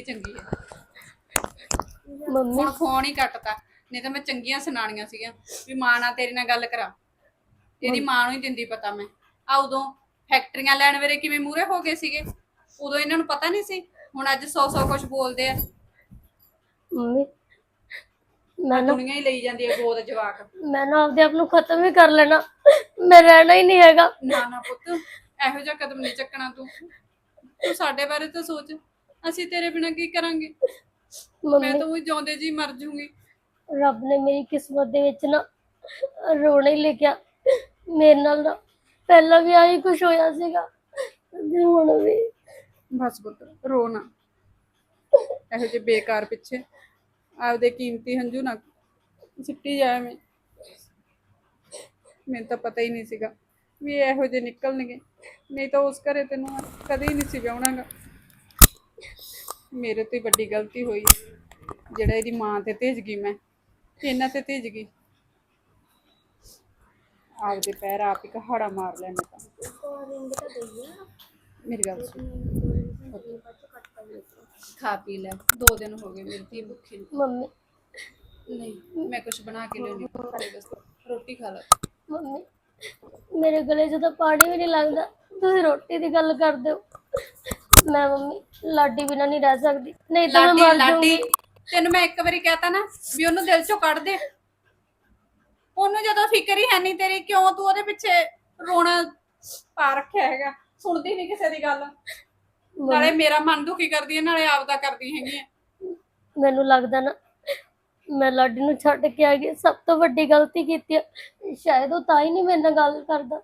ਦਿੱਤੀ ਚੰਗੀ ਹੈ ਮੰਮੀ ਹੁਣ ਫੋਨ ਹੀ ਕੱਟਤਾ ਨਹੀਂ ਤਾਂ ਮੈਂ ਚੰਗੀਆਂ ਸੁਣਾਣੀਆਂ ਸੀਗੀਆਂ ਵੀ ਮਾਂ ਨਾਲ ਤੇਰੇ ਨਾਲ ਗੱਲ ਕਰਾਂ। ਇਹਦੀ ਮਾਂ ਨੂੰ ਹੀ ਦਿੰਦੀ ਪਤਾ ਮੈਂ। ਆ ਉਦੋਂ ਫੈਕਟਰੀਆਂ ਲੈਣ ਵੇਲੇ ਕਿਵੇਂ ਮੂਰੇ ਹੋ ਗਏ ਸੀਗੇ? ਉਦੋਂ ਇਹਨਾਂ ਨੂੰ ਪਤਾ ਨਹੀਂ ਸੀ? ਹੁਣ ਅੱਜ ਸੌ ਸੌ ਕੁਝ ਬੋਲਦੇ ਆ। ਮੰਮੀ ਮੈਂ ਨਾ ਦੁਨੀਆ ਹੀ ਲਈ ਜਾਂਦੀ ਹੈ ਗੋਦ ਜਵਾਕ। ਮੈਂ ਨਾ ਆਪਦੇ ਆਪ ਨੂੰ ਖਤਮ ਹੀ ਕਰ ਲੈਣਾ। ਮੈਂ ਰਹਿਣਾ ਹੀ ਨਹੀਂ ਹੈਗਾ। ਨਾ ਨਾ ਪੁੱਤ ਇਹੋ ਜਿਹਾ ਕਦਮ ਨਹੀਂ ਚੱਕਣਾ ਤੂੰ। ਤੂੰ ਸਾਡੇ ਬਾਰੇ ਤਾਂ ਸੋਚ। ਅਸੀਂ ਤੇਰੇ ਬਿਨਾਂ ਕੀ ਕਰਾਂਗੇ? ਮੈਂ ਮੰਮੀ ਤਾਂ ਉਹ ਜਿਉਂਦੇ ਜੀ ਮਰ ਜੂੰਗੀ। ਰੱਬ ਨੇ ਮੇਰੀ ਕਿਸਮਤ ਦੇ ਵਿੱਚ ਨਾ ਰੋਣਾ ਹੀ ਲਿਖਿਆ। ਮੇਰੇ ਨਾਲ ਨਾ ਪਹਿਲਾਂ ਵੀ ਆਹੀ ਕੁਝ ਹੋਇਆ ਸੀਗਾ। ਤੇ ਹੁਣ ਵੀ। ਬਸ ਪੁੱਤ ਰੋ ਨਾ। ਇਹੋ ਜਿਹੇ ਬੇਕਾਰ ਪਿੱਛੇ। ਆਪਦੇ ਕੀਮਤੀ ਹੰਝੂ ਨਾ ਸਿੱਟੀ ਜਾਏ ਮੈਂ ਮੈਨੂੰ ਤਾਂ ਪਤਾ ਹੀ ਨਹੀਂ ਸੀਗਾ ਵੀ ਇਹ ਇਹੋ ਜਿਹੇ ਨਿਕਲਣਗੇ। ਨਹੀਂ ਤਾਂ ਉਸ ਘਰੇ ਤੈਨੂੰ ਕਦੇ ਹੀ ਨਹੀਂ ਸੀ ਵਿਆਹਣਾਗਾ। ਮੇਰੇ ਤੇ ਵੱਡੀ ਗਲਤੀ ਹੋਈ ਜਿਹੜਾ ਇਹਦੀ ਮਾਂ ਤੇ ਤੇਜ ਗਈ ਮੈਂ ਇਹਨਾਂ ਤੇ ਤੇਜ ਗਈ। ਆਪਦੇ ਪੈਰ ਆਪ ਹੀ ਕਹਾੜਾ ਮਾਰ ਲਿਆ ਮੈਂ ਤਾਂ। ਮੇਰੀ ਗੱਲ ਸੁਣ। ਖਾ ਪੀ ਲੈ। ਦੋ ਦਿਨ ਹੋ ਗਏ ਮੇਰੀ ਧੀ ਭੁੱਖੀ ਨੂੰ। ਮੰਮੀ। ਨਹੀਂ ਮੈਂ ਕੁਝ ਬਣਾ ਕੇ ਲਿਆਉਣੀ ਰੋਟੀ ਖਾ ਲੈ। ਮੰਮੀ ਮੇਰੇ ਗਲੇ 'ਚ ਤਾਂ ਪਾਣੀ ਵੀ ਨਹੀਂ ਲੱਗਦਾ ਤੁਸੀਂ ਰੋਟੀ ਦੀ ਗੱਲ ਕਰਦੇ ਹੋ। ਮੈਂ ਮੰਮੀ ਲਾਡੀ ਬਿਨਾਂ ਨਹੀਂ ਰਹਿ ਸਕਦੀ। ਨਹੀਂ ਤਾਂ ਮੈਂ ਲਾਡੀ ਮਰ ਲਾਡੀ ਜਾਊਂਗੀ। ਤੈਨੂੰ ਮੈਂ ਇੱਕ ਵਾਰੀ ਕਹਤਾ ਨਾ ਵੀ ਉਹਨੂੰ ਦਿਲ ਚੋਂ ਕੱਢ ਦੇ। ਉਹਨੂੰ ਜਦੋਂ ਫਿਕਰ ਹੀ ਹੈ ਨਹੀਂ ਤੇਰੀ ਕਿਉਂ ਤੂੰ ਉਹਦੇ ਪਿੱਛੇ ਰੋਣਾ ਪਾ ਰੱਖਿਆ ਹੈਗਾ? ਸੁਣਦੀ ਨਹੀਂ ਕਿਸੇ ਦੀ ਗੱਲ। ਨਾਲੇ ਮੇਰਾ ਮਨ ਦੁਖੀ ਕਰਦੀ ਹੈ ਨਾਲੇ ਆਪਦਾ ਕਰਦੀ ਹੈਗੀ ਹੈ। ਮੈਨੂੰ ਲੱਗਦਾ ਨਾ ਮੈਂ ਲਾਡੀ ਨੂੰ ਛੱਡ ਕੇ ਆ ਗਈ ਸਭ ਤੋਂ ਵੱਡੀ ਗਲਤੀ ਕੀਤੀ ਹੈ ਸ਼ਾਇਦ ਉਹ ਤਾਂ ਹੀ ਨਹੀਂ ਮੇਰੇ ਨਾਲ ਗੱਲ ਕਰਦਾ।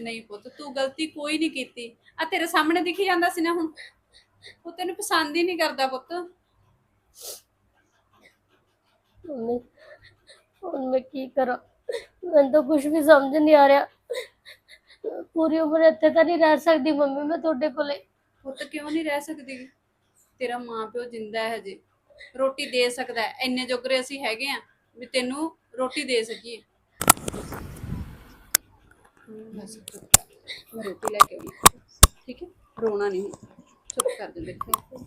ਨਹੀਂ ਪੁੱਤ ਤੂੰ ਗਲਤੀ ਕੋਈ ਨਹੀਂ ਕੀਤੀ। ਆ ਤੇਰੇ ਸਾਹਮਣੇ ਦਿਖੀ ਜਾਂਦਾ ਸੀ ਨਾ ਹੁਣ। ਉਹ ਤੈਨੂੰ ਪਸੰਦ ਹੀ ਨਹੀਂ ਕਰਦਾ ਪੁੱਤ। ਮੰਮੀ ਹੁਣ ਮੈਂ ਕੀ ਕਰਾਂ? ਮੈਨੂੰ ਤਾਂ ਕੁਝ ਵੀ ਸਮਝ ਨਹੀਂ ਆ ਰਿਹਾ। ਪੂਰੀ ਉਮਰ ਇੱਥੇ ਤਾਂ ਨਹੀਂ ਰਹਿ ਸਕਦੀ ਮੰਮੀ ਮੈਂ ਤੁਹਾਡੇ ਕੋਲੇ। ਪੁੱਤ ਕਿਉਂ ਨਹੀਂ ਰਹਿ ਸਕਦੀ? ਤੇਰਾ ਮਾਂ ਪਿਓ ਜਿੰਦਾ ਹੈ ਹਜੇ। ਰੋਟੀ ਦੇ ਸਕਦਾ ਹੈ। ਇੰਨੇ ਜੋਗਰੇ ਅਸੀਂ ਹੈਗੇ ਆ ਵੀ ਤੈਨੂੰ ਰੋਟੀ ਦੇ ਸਕੀਏ। ਬਸ ਮੈਂ ਰੋਟੀ ਲੈ ਕੇ ਆਉਣੀ ਠੀਕ ਹੈ? ਰੋਣਾ ਨਹੀਂ। ਹੁਣ ਚੁੱਪ ਕਰ ਦੇ ਬੇਟਾ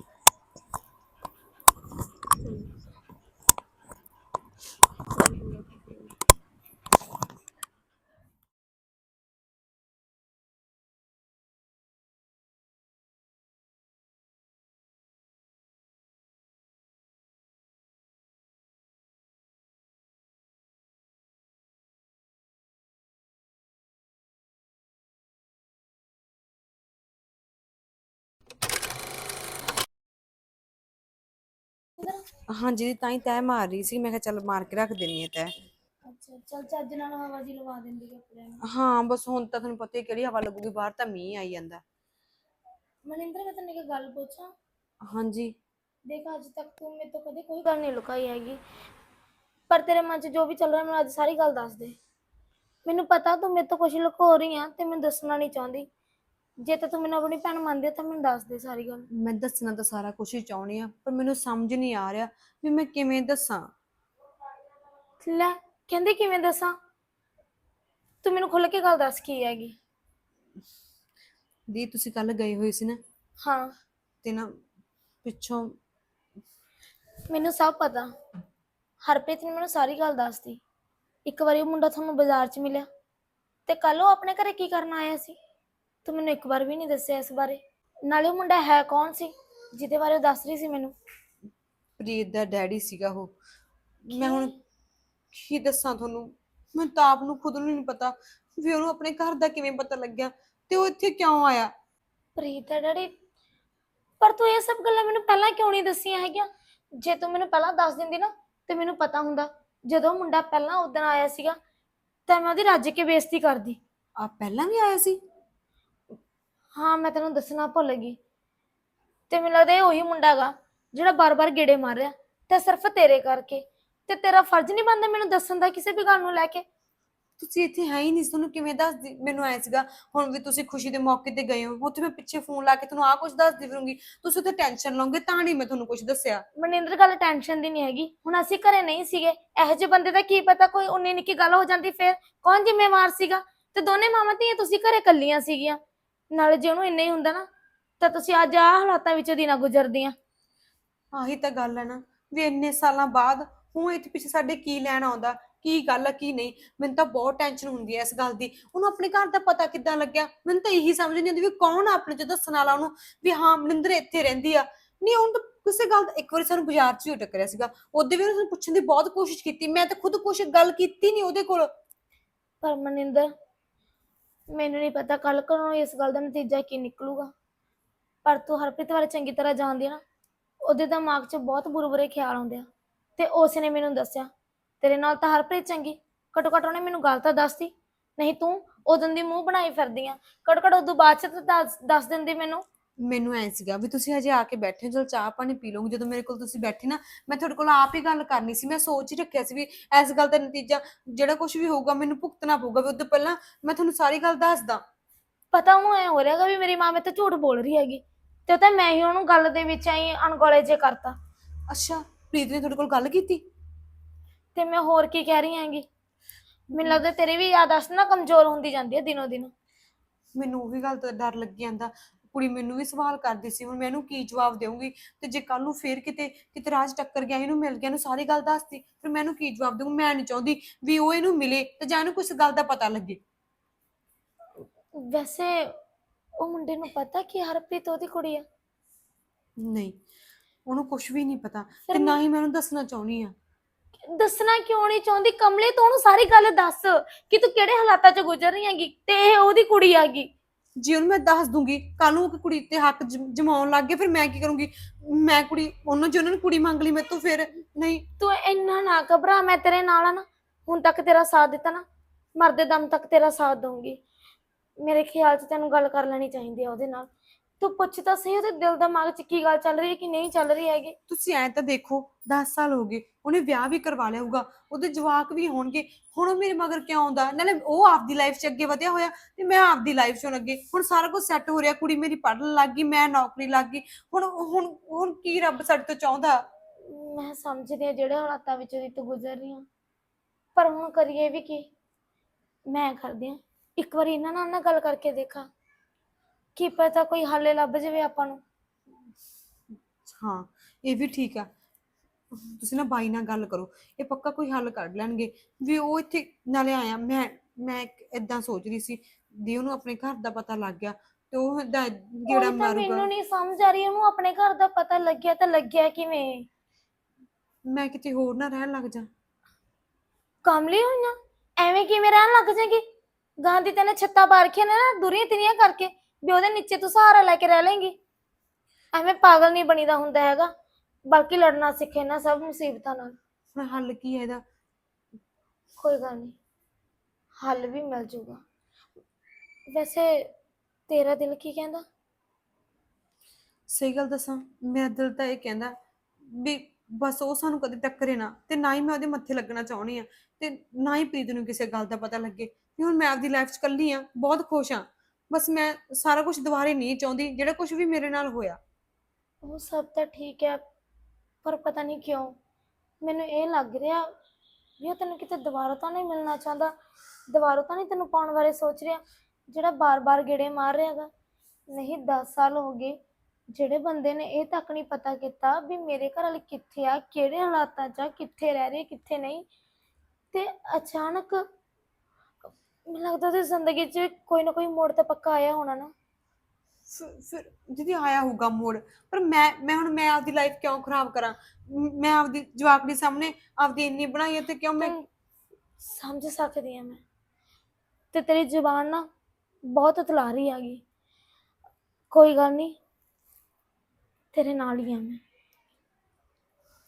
ਹਾਂਜੀ ਦੀ ਤਾਂ ਹੀ ਤੈ ਮਾਰ ਰਹੀ ਸੀ। ਮੈਂ ਕਿਹਾ ਚੱਲ ਮਾਰ ਕੇ ਰੱਖ ਦਿੰਨੀ ਆ ਤੈ ਅੱਛਾ ਚੱਲ ਚੱਜ ਨਾਲ ਹਵਾ ਜੀ ਲਵਾ ਦਿੰਦੀ ਕੱਪੜਿਆਂ ਨੂੰ। ਹਾਂ ਬਸ ਹੁਣ ਤਾਂ ਤੁਹਾਨੂੰ ਪਤਾ ਹੀ ਕਿਹੜੀ ਹਵਾ ਲੱਗੂਗੀ ਬਾਹਰ ਤਾਂ ਮੀਂਹ ਆਈ ਜਾਂਦਾ। ਮਨਿੰਦਰ ਮੈਂ ਤੈਨੂੰ ਇੱਕ ਗੱਲ ਪੁੱਛਾਂ? ਹਾਂਜੀ। ਦੇਖ ਅੱਜ ਤੱਕ ਤੂੰ ਮੇਰੇ ਤੋਂ ਕਦੇ ਕੋਈ ਗੱਲ ਨਹੀਂ ਲੁਕਾਈ ਹੈਗੀ। ਪਰ ਤੇਰੇ ਮਨ 'ਚ ਜੋ ਵੀ ਚੱਲ ਰਿਹਾ ਮੈਨੂੰ ਅੱਜ ਸਾਰੀ ਗੱਲ ਦੱਸ ਦੇ। ਮੈਨੂੰ ਪਤਾ ਤੂੰ ਮੇਰੇ ਤੋਂ ਕੁਝ ਲੁਕੋ ਰਹੀ ਆ ਤੇ ਮੈਂ ਦੱਸਣਾ ਨਹੀਂ ਚਾਹੁੰਦੀ। ਜੇ ਤਾਂ ਤੂੰ ਮੈਨੂੰ ਆਪਣੀ ਭੈਣ ਮੰਨਦੀ ਆ ਤਾਂ ਮੈਨੂੰ ਦੱਸ ਦੇ ਸਾਰੀ ਗੱਲ। ਮੈਂ ਦੱਸਣਾ ਤਾਂ ਸਾਰਾ ਕੁਝ ਹੀ ਚਾਹੁੰਦੀ ਆ ਪਰ ਮੈਨੂੰ ਸਮਝ ਨਹੀਂ ਆ ਰਿਹਾ ਵੀ ਮੈਂ ਕਿਵੇਂ ਦੱਸਾਂ। ਲੈ ਕਹਿੰਦੀ ਕਿਵੇਂ ਦੱਸਾਂ? ਤੂੰ ਮੈਨੂੰ ਖੁੱਲ ਕੇ ਗੱਲ ਦੱਸ ਕੀ ਹੈਗੀ? ਦੀ ਤੁਸੀਂ ਕੱਲ ਗਏ ਹੋਏ ਸੀ ਨਾ? ਹਾਂ। ਤੇ ਨਾ ਪਿੱਛੋਂ ਮੈਨੂੰ ਸਭ ਪਤਾ। ਹਰਪ੍ਰੀਤ ਨੇ ਮੈਨੂੰ ਸਾਰੀ ਗੱਲ ਦੱਸਤੀ। ਇੱਕ ਵਾਰੀ ਉਹ ਮੁੰਡਾ ਤੁਹਾਨੂੰ ਬਾਜ਼ਾਰ 'ਚ ਮਿਲਿਆ। ਤੇ ਕੱਲ ਉਹ ਆਪਣੇ ਘਰੇ ਕੀ ਕਰਨ ਆਇਆ ਸੀ? ਤੂੰ ਮੈਨੂੰ ਇੱਕ ਵਾਰ ਵੀ ਨਹੀਂ ਦੱਸਿਆ ਇਸ ਬਾਰੇ। ਨਾਲੇ ਉਹ ਮੁੰਡਾ ਹੈ ਕੌਣ ਸੀ? ਜਿਹਦੇ ਬਾਰੇ ਉਹ ਦੱਸ ਰਹੀ ਸੀ ਮੈਨੂੰ। ਪ੍ਰੀਤ ਦਾ ਡੈਡੀ ਸੀਗਾ ਉਹ। ਮੈਂ ਹੁਣ ਕੀ ਦੱਸਾਂ ਤੁਹਾਨੂੰ? ਮੈਨੂੰ ਤਾਂ ਆਪ ਨੂੰ ਖੁਦ ਨੂੰ ਨਹੀਂ ਪਤਾ ਵੀ ਉਹਨੂੰ ਆਪਣੇ ਘਰ ਦਾ ਕਿਵੇਂ ਪਤਾ ਲੱਗਿਆ ਤੇ ਉਹ ਇੱਥੇ ਕਿਉਂ ਆਇਆ? ਪ੍ਰੀਤ ਹੈ ਡੈਡੀ ਪਰ ਤੂੰ ਇਹ ਸਭ ਗੱਲਾਂ ਮੈਨੂੰ ਪਹਿਲਾਂ ਕਿਉਂ ਨਹੀਂ ਦੱਸੀਆਂ ਹੈਗੀਆਂ? ਜੇ ਤੂੰ ਮੈਨੂੰ ਪਹਿਲਾਂ ਦੱਸ ਦਿੰਦੀ ਨਾ ਤੇ ਮੈਨੂੰ ਪਤਾ ਹੁੰਦਾ। ਜਦੋਂ ਮੁੰਡਾ ਪਹਿਲਾਂ ਉਦਣ ਆਇਆ ਸੀਗਾ ਤਾਂ ਮੈਂ ਉਹਦੀ ਰੱਜ ਕੇ ਬੇਇੱਜ਼ਤੀ ਕਰਦੀ। ਆ ਪਹਿਲਾਂ ਵੀ ਆਇਆ ਸੀ? ਹਾਂ ਮੈਂ ਤੈਨੂੰ ਦੱਸਣਾ ਭੁੱਲ ਗਈ। ਤੇ ਮੈਨੂੰ ਲੱਗਦਾ ਇਹ ਉਹੀ ਮੁੰਡਾ ਗਾ ਜਿਹੜਾ ਬਾਰ-ਬਾਰ ਗੇੜੇ ਮਾਰ ਰਿਹਾ। ਤੇ ਸਿਰਫ ਤੇਰੇ ਕਰਕੇ। ਤੇ ਤੇਰਾ ਫਰਜ਼ ਨਹੀਂ ਬਣਦਾ ਮੈਨੂੰ ਦੱਸਣ ਦਾ ਕਿਸੇ ਵੀ ਗੱਲ ਨੂੰ ਲੈ ਕੇ। ਤੁਸੀਂ ਇੱਥੇ ਹੈ ਹੀ ਨਹੀਂ ਸੀ, ਤੁਹਾਨੂੰ ਕਿਵੇਂ ਦੱਸਦੀ ਮੈਨੂੰ ਐ ਸੀਗਾ ਹੁਣ ਵੀ ਤੁਸੀਂ ਖੁਸ਼ੀ ਦੇ ਮੌਕੇ ਤੇ ਗਏ ਹੋ। ਉੱਥੇ ਮੈਂ ਪਿੱਛੇ ਫੋਨ ਲਾ ਕੇ ਤੁਹਾਨੂੰ ਆਹ ਕੁਝ ਦੱਸਦੀ ਫਿਰੂੰਗੀ। ਤੁਸੀਂ ਉੱਥੇ ਟੈਨਸ਼ਨ ਲਓਗੇ ਤਾਂ ਨਹੀਂ ਮੈਂ ਤੁਹਾਨੂੰ ਕੁਝ ਦੱਸਿਆ। ਮਨਿੰਦਰ ਗੱਲ ਟੈਨਸ਼ਨ ਦੀ ਨਹੀਂ ਹੈਗੀ। ਹੁਣ ਅਸੀਂ ਘਰੇ ਨਹੀਂ ਸੀਗੇ। ਇਹੋ ਜਿਹੇ ਬੰਦੇ ਦਾ ਕੀ ਪਤਾ ਕੋਈ ਉਨੀ ਨਿੱਕੀ ਗੱਲ ਹੋ ਜਾਂਦੀ ਫੇਰ ਕੌਣ ਜ਼ਿੰਮੇਵਾਰ ਸੀਗਾ? ਤੇ ਦੋਨੇ ਮਾਵਾਂ ਧੀਆਂ ਤੁਸੀਂ ਘਰੇ ਕੱਲੀਆਂ ਸੀਗੀਆਂ। ਨਾਲੇ ਜੇ ਉਹਨੂੰ ਇੰਨਾ ਹੀ ਹੁੰਦਾ ਨਾ ਤਾਂ ਤੁਸੀਂ ਅੱਜ ਆਹ ਹਾਲਾਤਾਂ ਵਿੱਚੋਂ ਦੀ ਨਾ ਗੁਜ਼ਰਦੀਆਂ। ਆਹੀ ਤਾਂ ਗੱਲ ਹੈ ਨਾ ਵੀ ਇੰਨੇ ਸਾਲਾਂ ਬਾਅਦ ਹੁਣ ਇੱਥੇ ਪਿੱਛੇ ਸਾਡੇ ਕੀ ਲੈਣ ਆਉਂਦਾ ਕੀ ਗੱਲ ਆ ਕੀ ਨਹੀਂ। ਮੈਨੂੰ ਤਾਂ ਬਹੁਤ ਟੈਨਸ਼ਨ ਹੁੰਦੀ ਹੈ ਇਸ ਗੱਲ ਦੀ। ਉਹਨੂੰ ਆਪਣੇ ਘਰ ਦਾ ਪਤਾ ਕਿੱਦਾਂ ਲੱਗਿਆ? ਮੈਨੂੰ ਤਾਂ ਇਹੀ ਸਮਝ ਨਹੀਂ ਆਉਂਦੀ ਵੀ ਕੌਣ ਆ ਆਪਣੇ ਚ ਦੱਸਣ ਵਾਲਾ ਉਹਨੂੰ ਵੀ ਹਾਂ ਮਨਿੰਦਰ ਇੱਥੇ ਰਹਿੰਦੀ ਆ। ਨਹੀਂ ਉਹਨੂੰ ਤਾਂ ਕਿਸੇ ਗੱਲ ਦਾ ਇੱਕ ਵਾਰੀ ਸਾਨੂੰ ਬਾਜ਼ਾਰ 'ਚ ਹੀ ਉਹ ਟੱਕਰਿਆ ਸੀਗਾ। ਉਹਦੇ ਵੀ ਉਹਨੂੰ ਪੁੱਛਣ ਦੀ ਬਹੁਤ ਕੋਸ਼ਿਸ਼ ਕੀਤੀ। ਮੈਂ ਤਾਂ ਖੁਦ ਕੁਛ ਗੱਲ ਕੀਤੀ ਨਹੀਂ ਉਹਦੇ ਕੋਲ। ਪਰ ਮਨਿੰਦਰ ਮੈਨੂੰ ਨਹੀਂ ਪਤਾ ਕੱਲ ਘਰੋਂ ਇਸ ਗੱਲ ਦਾ ਨਤੀਜਾ ਕੀ ਨਿਕਲੂਗਾ। ਪਰ ਤੂੰ ਹਰਪ੍ਰੀਤ ਬਾਰੇ ਚੰਗੀ ਤਰ੍ਹਾਂ ਜਾਣਦੀ ਆ ਨਾ, ਉਹਦੇ ਦਿਮਾਗ 'ਚ ਬਹੁਤ ਬੁਰੇ ਬੁਰੇ ਖਿਆਲ ਆਉਂਦੇ ਆ। ਤੇ ਉਸ ਨੇ ਮੈਨੂੰ ਦੱਸਿਆ, ਤੇਰੇ ਨਾਲ ਤਾਂ ਹਰਪ੍ਰੀਤ ਚੰਗੀ, ਘੱਟੋ ਘੱਟ ਉਹਨੇ ਮੈਨੂੰ ਗੱਲ ਤਾਂ ਦੱਸਤੀ। ਨਹੀਂ ਤੂੰ ਉਦੋਂ ਦੀ ਮੂੰਹ ਬਣਾਈ ਫਿਰਦੀ ਆ, ਘੱਟੋ ਘੱਟ ਉਦੋਂ ਬਾਅਦ 'ਚ ਤਾਂ ਦੱਸ- ਦੱਸ ਦਿੰਦੀ ਮੈਨੂੰ। ਮੈਨੂੰ ਐ ਸੀਗਾ ਵੀ ਤੁਸੀਂ ਹਜੇ ਆ ਕੇ ਬੈਠੇ ਚਲ ਚਾਹ ਪਾਣੀ ਪੀ ਲਓਗੇ। ਜਦੋਂ ਮੇਰੇ ਕੋਲ ਤੁਸੀਂ ਬੈਠੇ ਨਾ ਮੈਂ ਤੁਹਾਡੇ ਕੋਲ ਆਪ ਹੀ ਗੱਲ ਕਰਨੀ ਸੀ। ਮੈਂ ਸੋਚ ਹੀ ਰੱਖਿਆ ਸੀ ਵੀ ਇਸ ਗੱਲ ਦਾ ਨਤੀਜਾ ਜਿਹੜਾ ਕੁਝ ਵੀ ਹੋਊਗਾ ਮੈਨੂੰ ਭੁਗਤਣਾ ਪਊਗਾ ਵੀ ਉਦੋਂ ਪਹਿਲਾਂ ਮੈਂ ਤੁਹਾਨੂੰ ਸਾਰੀ ਗੱਲ ਦੱਸਦਾ। ਪਤਾ ਉਹਨੂੰ ਐ ਹੋ ਰਿਹਾਗਾ ਵੀ ਮੇਰੀ ਮਾਂ ਮੇਰੇ ਤੋਂ ਝੂਠ ਬੋਲ ਰਹੀ ਹੈਗੀ ਤੇ ਉਹ ਤਾਂ ਮੈਂ ਹੀ ਉਹਨੂੰ ਗੱਲ ਦੇ ਵਿੱਚ ਆਈ ਅਣਗੌਲੇ ਜੇ ਕਰਤਾ। ਅੱਛਾ ਪ੍ਰੀਤ ਨੇ ਤੁਹਾਡੇ ਕੋਲ ਗੱਲ ਕੀਤੀ? ਤੇ ਮੈਂ ਹੋਰ ਕੀ ਕਹਿ ਰਹੀ ਹੈਗੀ? ਮੈਨੂੰ ਲੱਗਦਾ ਤੇਰੀ ਵੀ ਯਾਦਾਸ਼ਤ ਨਾ ਕਮਜ਼ੋਰ ਹੁੰਦੀ ਜਾਂਦੀ ਹੈ ਦਿਨੋ ਦਿਨ। ਮੈਨੂੰ ਉਹੀ ਗੱਲ ਤੋਂ ਡਰ ਲੱਗੀ ਜਾਂਦਾ। ਕੁੜੀ ਮੈਨੂੰ ਵੀ ਸਵਾਲ ਕਰਦੀ ਸੀ ਹੁਣ ਮੈਂ ਇਹਨੂੰ ਕੀ ਜਵਾਬ ਦੇਵਾਂਗੀ ਤੇ ਜੇ ਕੱਲ ਨੂੰ ਫੇਰ ਕਿਤੇ ਕਿਤੇ ਰਾਜ ਟੱਕਰ ਗਿਆ ਇਹਨੂੰ ਮਿਲ ਗਿਆ ਇਹਨੂੰ ਸਾਰੀ ਗੱਲ ਦੱਸਤੀ ਫਿਰ ਮੈਂ ਇਹਨੂੰ ਕੀ ਜਵਾਬ ਦੇਵਾਂ ਮੈਂ ਨਹੀਂ ਚਾਹੁੰਦੀ ਵੀ ਉਹ ਇਹਨੂੰ ਮਿਲੇ ਤੇ ਜਾਂ ਇਹਨੂੰ ਕੁਝ ਗੱਲ ਦਾ ਪਤਾ ਲੱਗੇ। ਵੈਸੇ ਉਹ ਮੁੰਡੇ ਨੂੰ ਪਤਾ ਕਿ ਹਰਪ੍ਰੀਤ ਉਹਦੀ ਕੁੜੀ ਆ? ਨਹੀਂ ਉਹਨੂੰ ਕੁਝ ਵੀ ਨਹੀਂ ਪਤਾ ਫਿਰ ਤੇ ਨਾ ਹੀ ਮੈਂ ਉਹਨੂੰ ਦੱਸਣਾ ਚਾਹੁੰਦੀ ਆ ਦੱਸਣਾ ਕਿਉਂ ਨਹੀਂ ਚਾਹੁੰਦੀ? ਕਮਲੇ ਤੂੰ ਉਹਨੂੰ ਸਾਰੀ ਗੱਲ ਦੱਸ ਕਿ ਤੂੰ ਕਿਹੜੇ ਹਾਲਾਤਾਂ 'ਚ ਗੁਜ਼ਰ ਰਹੀ ਹੈਗੀ ਤੇ ਇਹ ਉਹਦੀ ਕੁੜੀ ਆਗੀ ਜੇ ਉਹਨੂੰ ਮੈਂ ਦੱਸ ਦੂੰਗੀ ਕੱਲ ਨੂੰ ਉਹ ਕੁੜੀ ਤੇ ਹੱਕ ਜਮ- ਜਮਾਉਣ ਲੱਗ ਗਏ, ਫਿਰ ਮੈਂ ਕੀ ਕਰੂੰਗੀ? ਮੈਂ ਕੁੜੀ, ਉਹਨੂੰ ਜੇ ਉਹਨਾਂ ਨੇ ਕੁੜੀ ਮੰਗ ਲਈ ਮੇਰੇ ਤੋਂ ਫਿਰ ਨਹੀਂ। ਤੂੰ ਇੰਨਾ ਨਾ ਘਬਰਾ, ਮੈਂ ਤੇਰੇ ਨਾਲ ਆ ਨਾ, ਹੁਣ ਤੱਕ ਤੇਰਾ ਸਾਥ ਦਿੱਤਾ ਨਾ, ਮਰਦੇ ਦਮ ਤੱਕ ਤੇਰਾ ਸਾਥ ਦਊਂਗੀ। ਮੇਰੇ ਖਿਆਲ 'ਚ ਤੈਨੂੰ ਗੱਲ ਕਰ ਲੈਣੀ ਚਾਹੀਦੀ ਆ ਉਹਦੇ ਨਾਲ। ਤੂੰ ਪੁੱਛ ਤਾਂ ਸਹੀ ਉਹਦੇ ਦਿਲ ਦਿਮਾਗ 'ਚ ਕੀ ਗੱਲ ਚੱਲ ਰਹੀ ਹੈ ਕਿ ਨਹੀਂ ਚੱਲ ਰਹੀ ਹੈਗੀ? ਤੁਸੀਂ ਐ ਤਾਂ ਦੇਖੋ 10 ਸਾਲ ਹੋ ਗਏ ਉਹਨੇ ਵਿਆਹ ਵੀ ਕਰਵਾ ਲਿਆ ਹੋਊਗਾ ਉਹਦੇ ਜਵਾਕ ਵੀ ਹੋਣਗੇ ਹੁਣ ਉਹ ਮੇਰੇ ਮਗਰ ਕਿਉਂ ਆਉਂਦਾ? ਨਾਲੇ ਉਹ ਆਪਦੀ ਲਾਈਫ 'ਚ ਅੱਗੇ ਵਧਿਆ ਹੋਇਆ ਤੇ ਮੈਂ ਆਪਦੀ ਲਾਈਫ 'ਚ ਹੁਣ ਅੱਗੇ ਹੁਣ ਸਾਰਾ ਕੁਝ ਸੈੱਟ ਹੋ ਰਿਹਾ ਕੁੜੀ ਮੇਰੀ ਪੜ੍ਹਨ ਲੱਗ ਗਈ ਮੈਂ ਨੌਕਰੀ ਲੱਗ ਗਈ ਹੁਣ ਹੁਣ ਹੁਣ ਕੀ ਰੱਬ ਸਾਡੇ ਤੋਂ ਚਾਹੁੰਦਾ? ਮੈਂ ਸਮਝਦੀ ਹਾਂ ਜਿਹੜੇ ਹਾਲਾਤਾਂ ਵਿੱਚ ਦੀ ਤੂੰ ਗੁਜ਼ਰ ਰਹੀ ਹਾਂ ਪਰ ਹੁਣ ਕਰੀਏ ਵੀ ਕੀ? ਮੈਂ ਕਰਦੀ ਹਾਂ ਇੱਕ ਵਾਰੀ ਇਹਨਾਂ ਨਾਲ ਨਾ ਗੱਲ ਕਰਕੇ ਦੇਖਾਂ। ਕੀ ਪਤਾ ਕੋਈ ਹੱਲ ਲੱਭ ਜਾਵੇ ਆਪਾਂ ਨੂੰ। ਹਾਂ ਇਹ ਵੀ ਠੀਕ ਆ। ਤੁਸੀਂ ਨਾ ਬਾਈ ਨਾਲ ਗੱਲ ਕਰੋ ਇਹ ਪੱਕਾ ਕੋਈ ਹੱਲ ਕੱਢ ਲੈਣਗੇ। ਵੀ ਉਹ ਇੱਥੇ ਨਾਲੇ ਆਇਆ ਮੈਂ ਮੈਂ ਇਦਾਂ ਸੋਚ ਰਹੀ ਸੀ ਦੀ ਉਹਨੂੰ ਆਪਣੇ ਘਰ ਦਾ ਪਤਾ ਲੱਗ ਗਿਆ ਤੇ ਉਹ ਏਦਾਂ ਗੇੜਾ ਉਹੀ ਤਾਂ ਮਾਰੂਗਾ। ਮੈਨੂੰ ਨਹੀਂ ਸਮਝ ਆ ਰਹੀ ਉਹਨੂੰ ਆਪਣੇ ਘਰ ਦਾ ਪਤਾ ਲੱਗਿਆ ਤਾਂ ਲੱਗਿਆ ਕਿਵੇਂ? ਮੈਂ ਕਿਤੇ ਹੋਰ ਨਾ ਰਹਿਣ ਲੱਗ ਜਾ। ਕਮਲੀ ਹੋਈਆਂ ਐਵੇਂ ਕਿਵੇਂ ਰਹਿਣ ਲੱਗ ਜਾਏਗੀ? ਗਾਂਧੀ ਤੈਨੇ ਛੱਤਾ ਪਾ ਰੱਖਿਆ ਨੇ ਨਾ ਦੁਰੀਆਂ ਤਿਨੀਆਂ ਕਰਕੇ। ਵੀ ਉਹਦੇ ਨੀਚੇ ਤੂੰ ਸਹਾਰਾ ਲੈ ਕੇ ਰਹਿ ਲੇਂਗੀ। ਐਵੇਂ ਪਾਗਲ ਨਹੀਂ ਬਣੀਦਾ ਹੁੰਦਾ ਹੈਗਾ। ਬਲਕਿ ਲੜਨਾ ਸਿੱਖੇ ਨਾ ਸਭ ਮੁਸੀਬਤਾਂ ਨਾਲ। ਹੁਣ ਹੱਲ ਕੀ ਹੈ ਇਹਦਾ? ਕੋਈ ਗੱਲ ਨਹੀਂ। ਹੱਲ ਵੀ ਮਿਲ ਜੂਗਾ। ਵੈਸੇ ਤੇਰਾ ਦਿਲ ਕੀ ਕਹਿੰਦਾ? ਸਹੀ ਗੱਲ ਦੱਸਾਂ ਮੇਰਾ ਦਿਲ ਤਾਂ ਇਹ ਕਹਿੰਦਾ ਵੀ ਬਸ ਉਹ ਸਾਨੂੰ ਕਦੇ ਟੱਕਰੇ ਨਾ ਤੇ ਨਾ ਹੀ ਮੈਂ ਉਹਦੇ ਮੱਥੇ ਲੱਗਣਾ ਚਾਹੁੰਦੀ ਆ ਤੇ ਨਾ ਹੀ ਪ੍ਰੀਤ ਨੂੰ ਕਿਸੇ ਗੱਲ ਦਾ ਪਤਾ ਲੱਗੇ। ਵੀ ਹੁਣ ਮੈਂ ਆਪਦੀ ਲਾਈਫ 'ਚ ਇਕੱਲੀ ਆ ਬਹੁਤ ਖੁਸ਼ ਆ ਬਸ ਮੈਂ ਸਾਰਾ ਕੁਝ ਦੁਬਾਰੇ ਨਹੀਂ ਚਾਹੁੰਦੀ, ਜਿਹੜਾ ਕੁਝ ਵੀ ਮੇਰੇ ਨਾਲ ਹੋਇਆ। ਉਹ ਸਭ ਤਾਂ ਠੀਕ ਹੈ, ਪਰ ਪਤਾ ਨਹੀਂ ਕਿਉਂ, ਮੈਨੂੰ ਇਹ ਲੱਗ ਰਿਹਾ ਵੀ ਉਹ ਤੈਨੂੰ ਕਿਤੇ ਦੁਬਾਰਾ ਤਾਂ ਨਹੀਂ ਮਿਲਣਾ ਚਾਹੁੰਦਾ, ਦੁਬਾਰਾ ਤਾਂ ਨਹੀਂ ਤੈਨੂੰ ਪਾਉਣ ਬਾਰੇ ਸੋਚ ਰਿਹਾ, ਜਿਹੜਾ ਬਾਰ-ਬਾਰ ਗੇੜੇ ਮਾਰ ਰਿਹਾ ਹੈਗਾ। ਨਹੀਂ 10 ਸਾਲ ਹੋ ਗਏ, ਜਿਹੜੇ ਬੰਦੇ ਨੇ ਇਹ ਤੱਕ ਨਹੀਂ ਪਤਾ ਕੀਤਾ ਵੀ ਮੇਰੇ ਘਰ ਵਾਲੇ ਕਿੱਥੇ ਆ, ਕਿਹੜੇ ਹਾਲਾਤਾਂ 'ਚ ਆ, ਕਿੱਥੇ ਰਹਿ ਰਹੇ, ਕਿੱਥੇ ਨਹੀਂ, ਤੇ ਅਚਾਨਕ ਮੈਨੂੰ ਲੱਗਦਾ ਉਹਦੀ ਜ਼ਿੰਦਗੀ 'ਚ ਕੋਈ ਨਾ ਕੋਈ ਮੋੜ ਤਾਂ ਪੱਕਾ ਆਇਆ ਹੋਣਾ ਨਾ। ਜਿਹਦੀ ਆਇਆ ਹੋਊਗਾ ਮੋੜ। ਪਰ ਮੈਂ ਮੈਂ ਹੁਣ ਮੈਂ ਆਪਦੀ ਲਾਈਫ ਕਿਉਂ ਖਰਾਬ ਕਰਾਂ? ਮ- ਮੈਂ ਆਪਦੀ ਜਵਾਕੜੀ ਸਾਹਮਣੇ ਆਪਦੀ ਇੰਨੀ ਬਣਾਈ ਹੈ ਤੇ ਕਿਉਂ ਮੈਂ ਤੂੰ ਸਮਝ ਸਕਦੀ ਆ ਮੈਂ। ਤੇ ਤੇਰੀ ਜ਼ੁਬਾਨ ਨਾ ਬਹੁਤ ਤਲਾਰੀ ਆ ਗਈ। ਕੋਈ ਗੱਲ ਨਹੀਂ ਤੇਰੇ ਨਾਲ ਹੀ ਆ ਮੈਂ।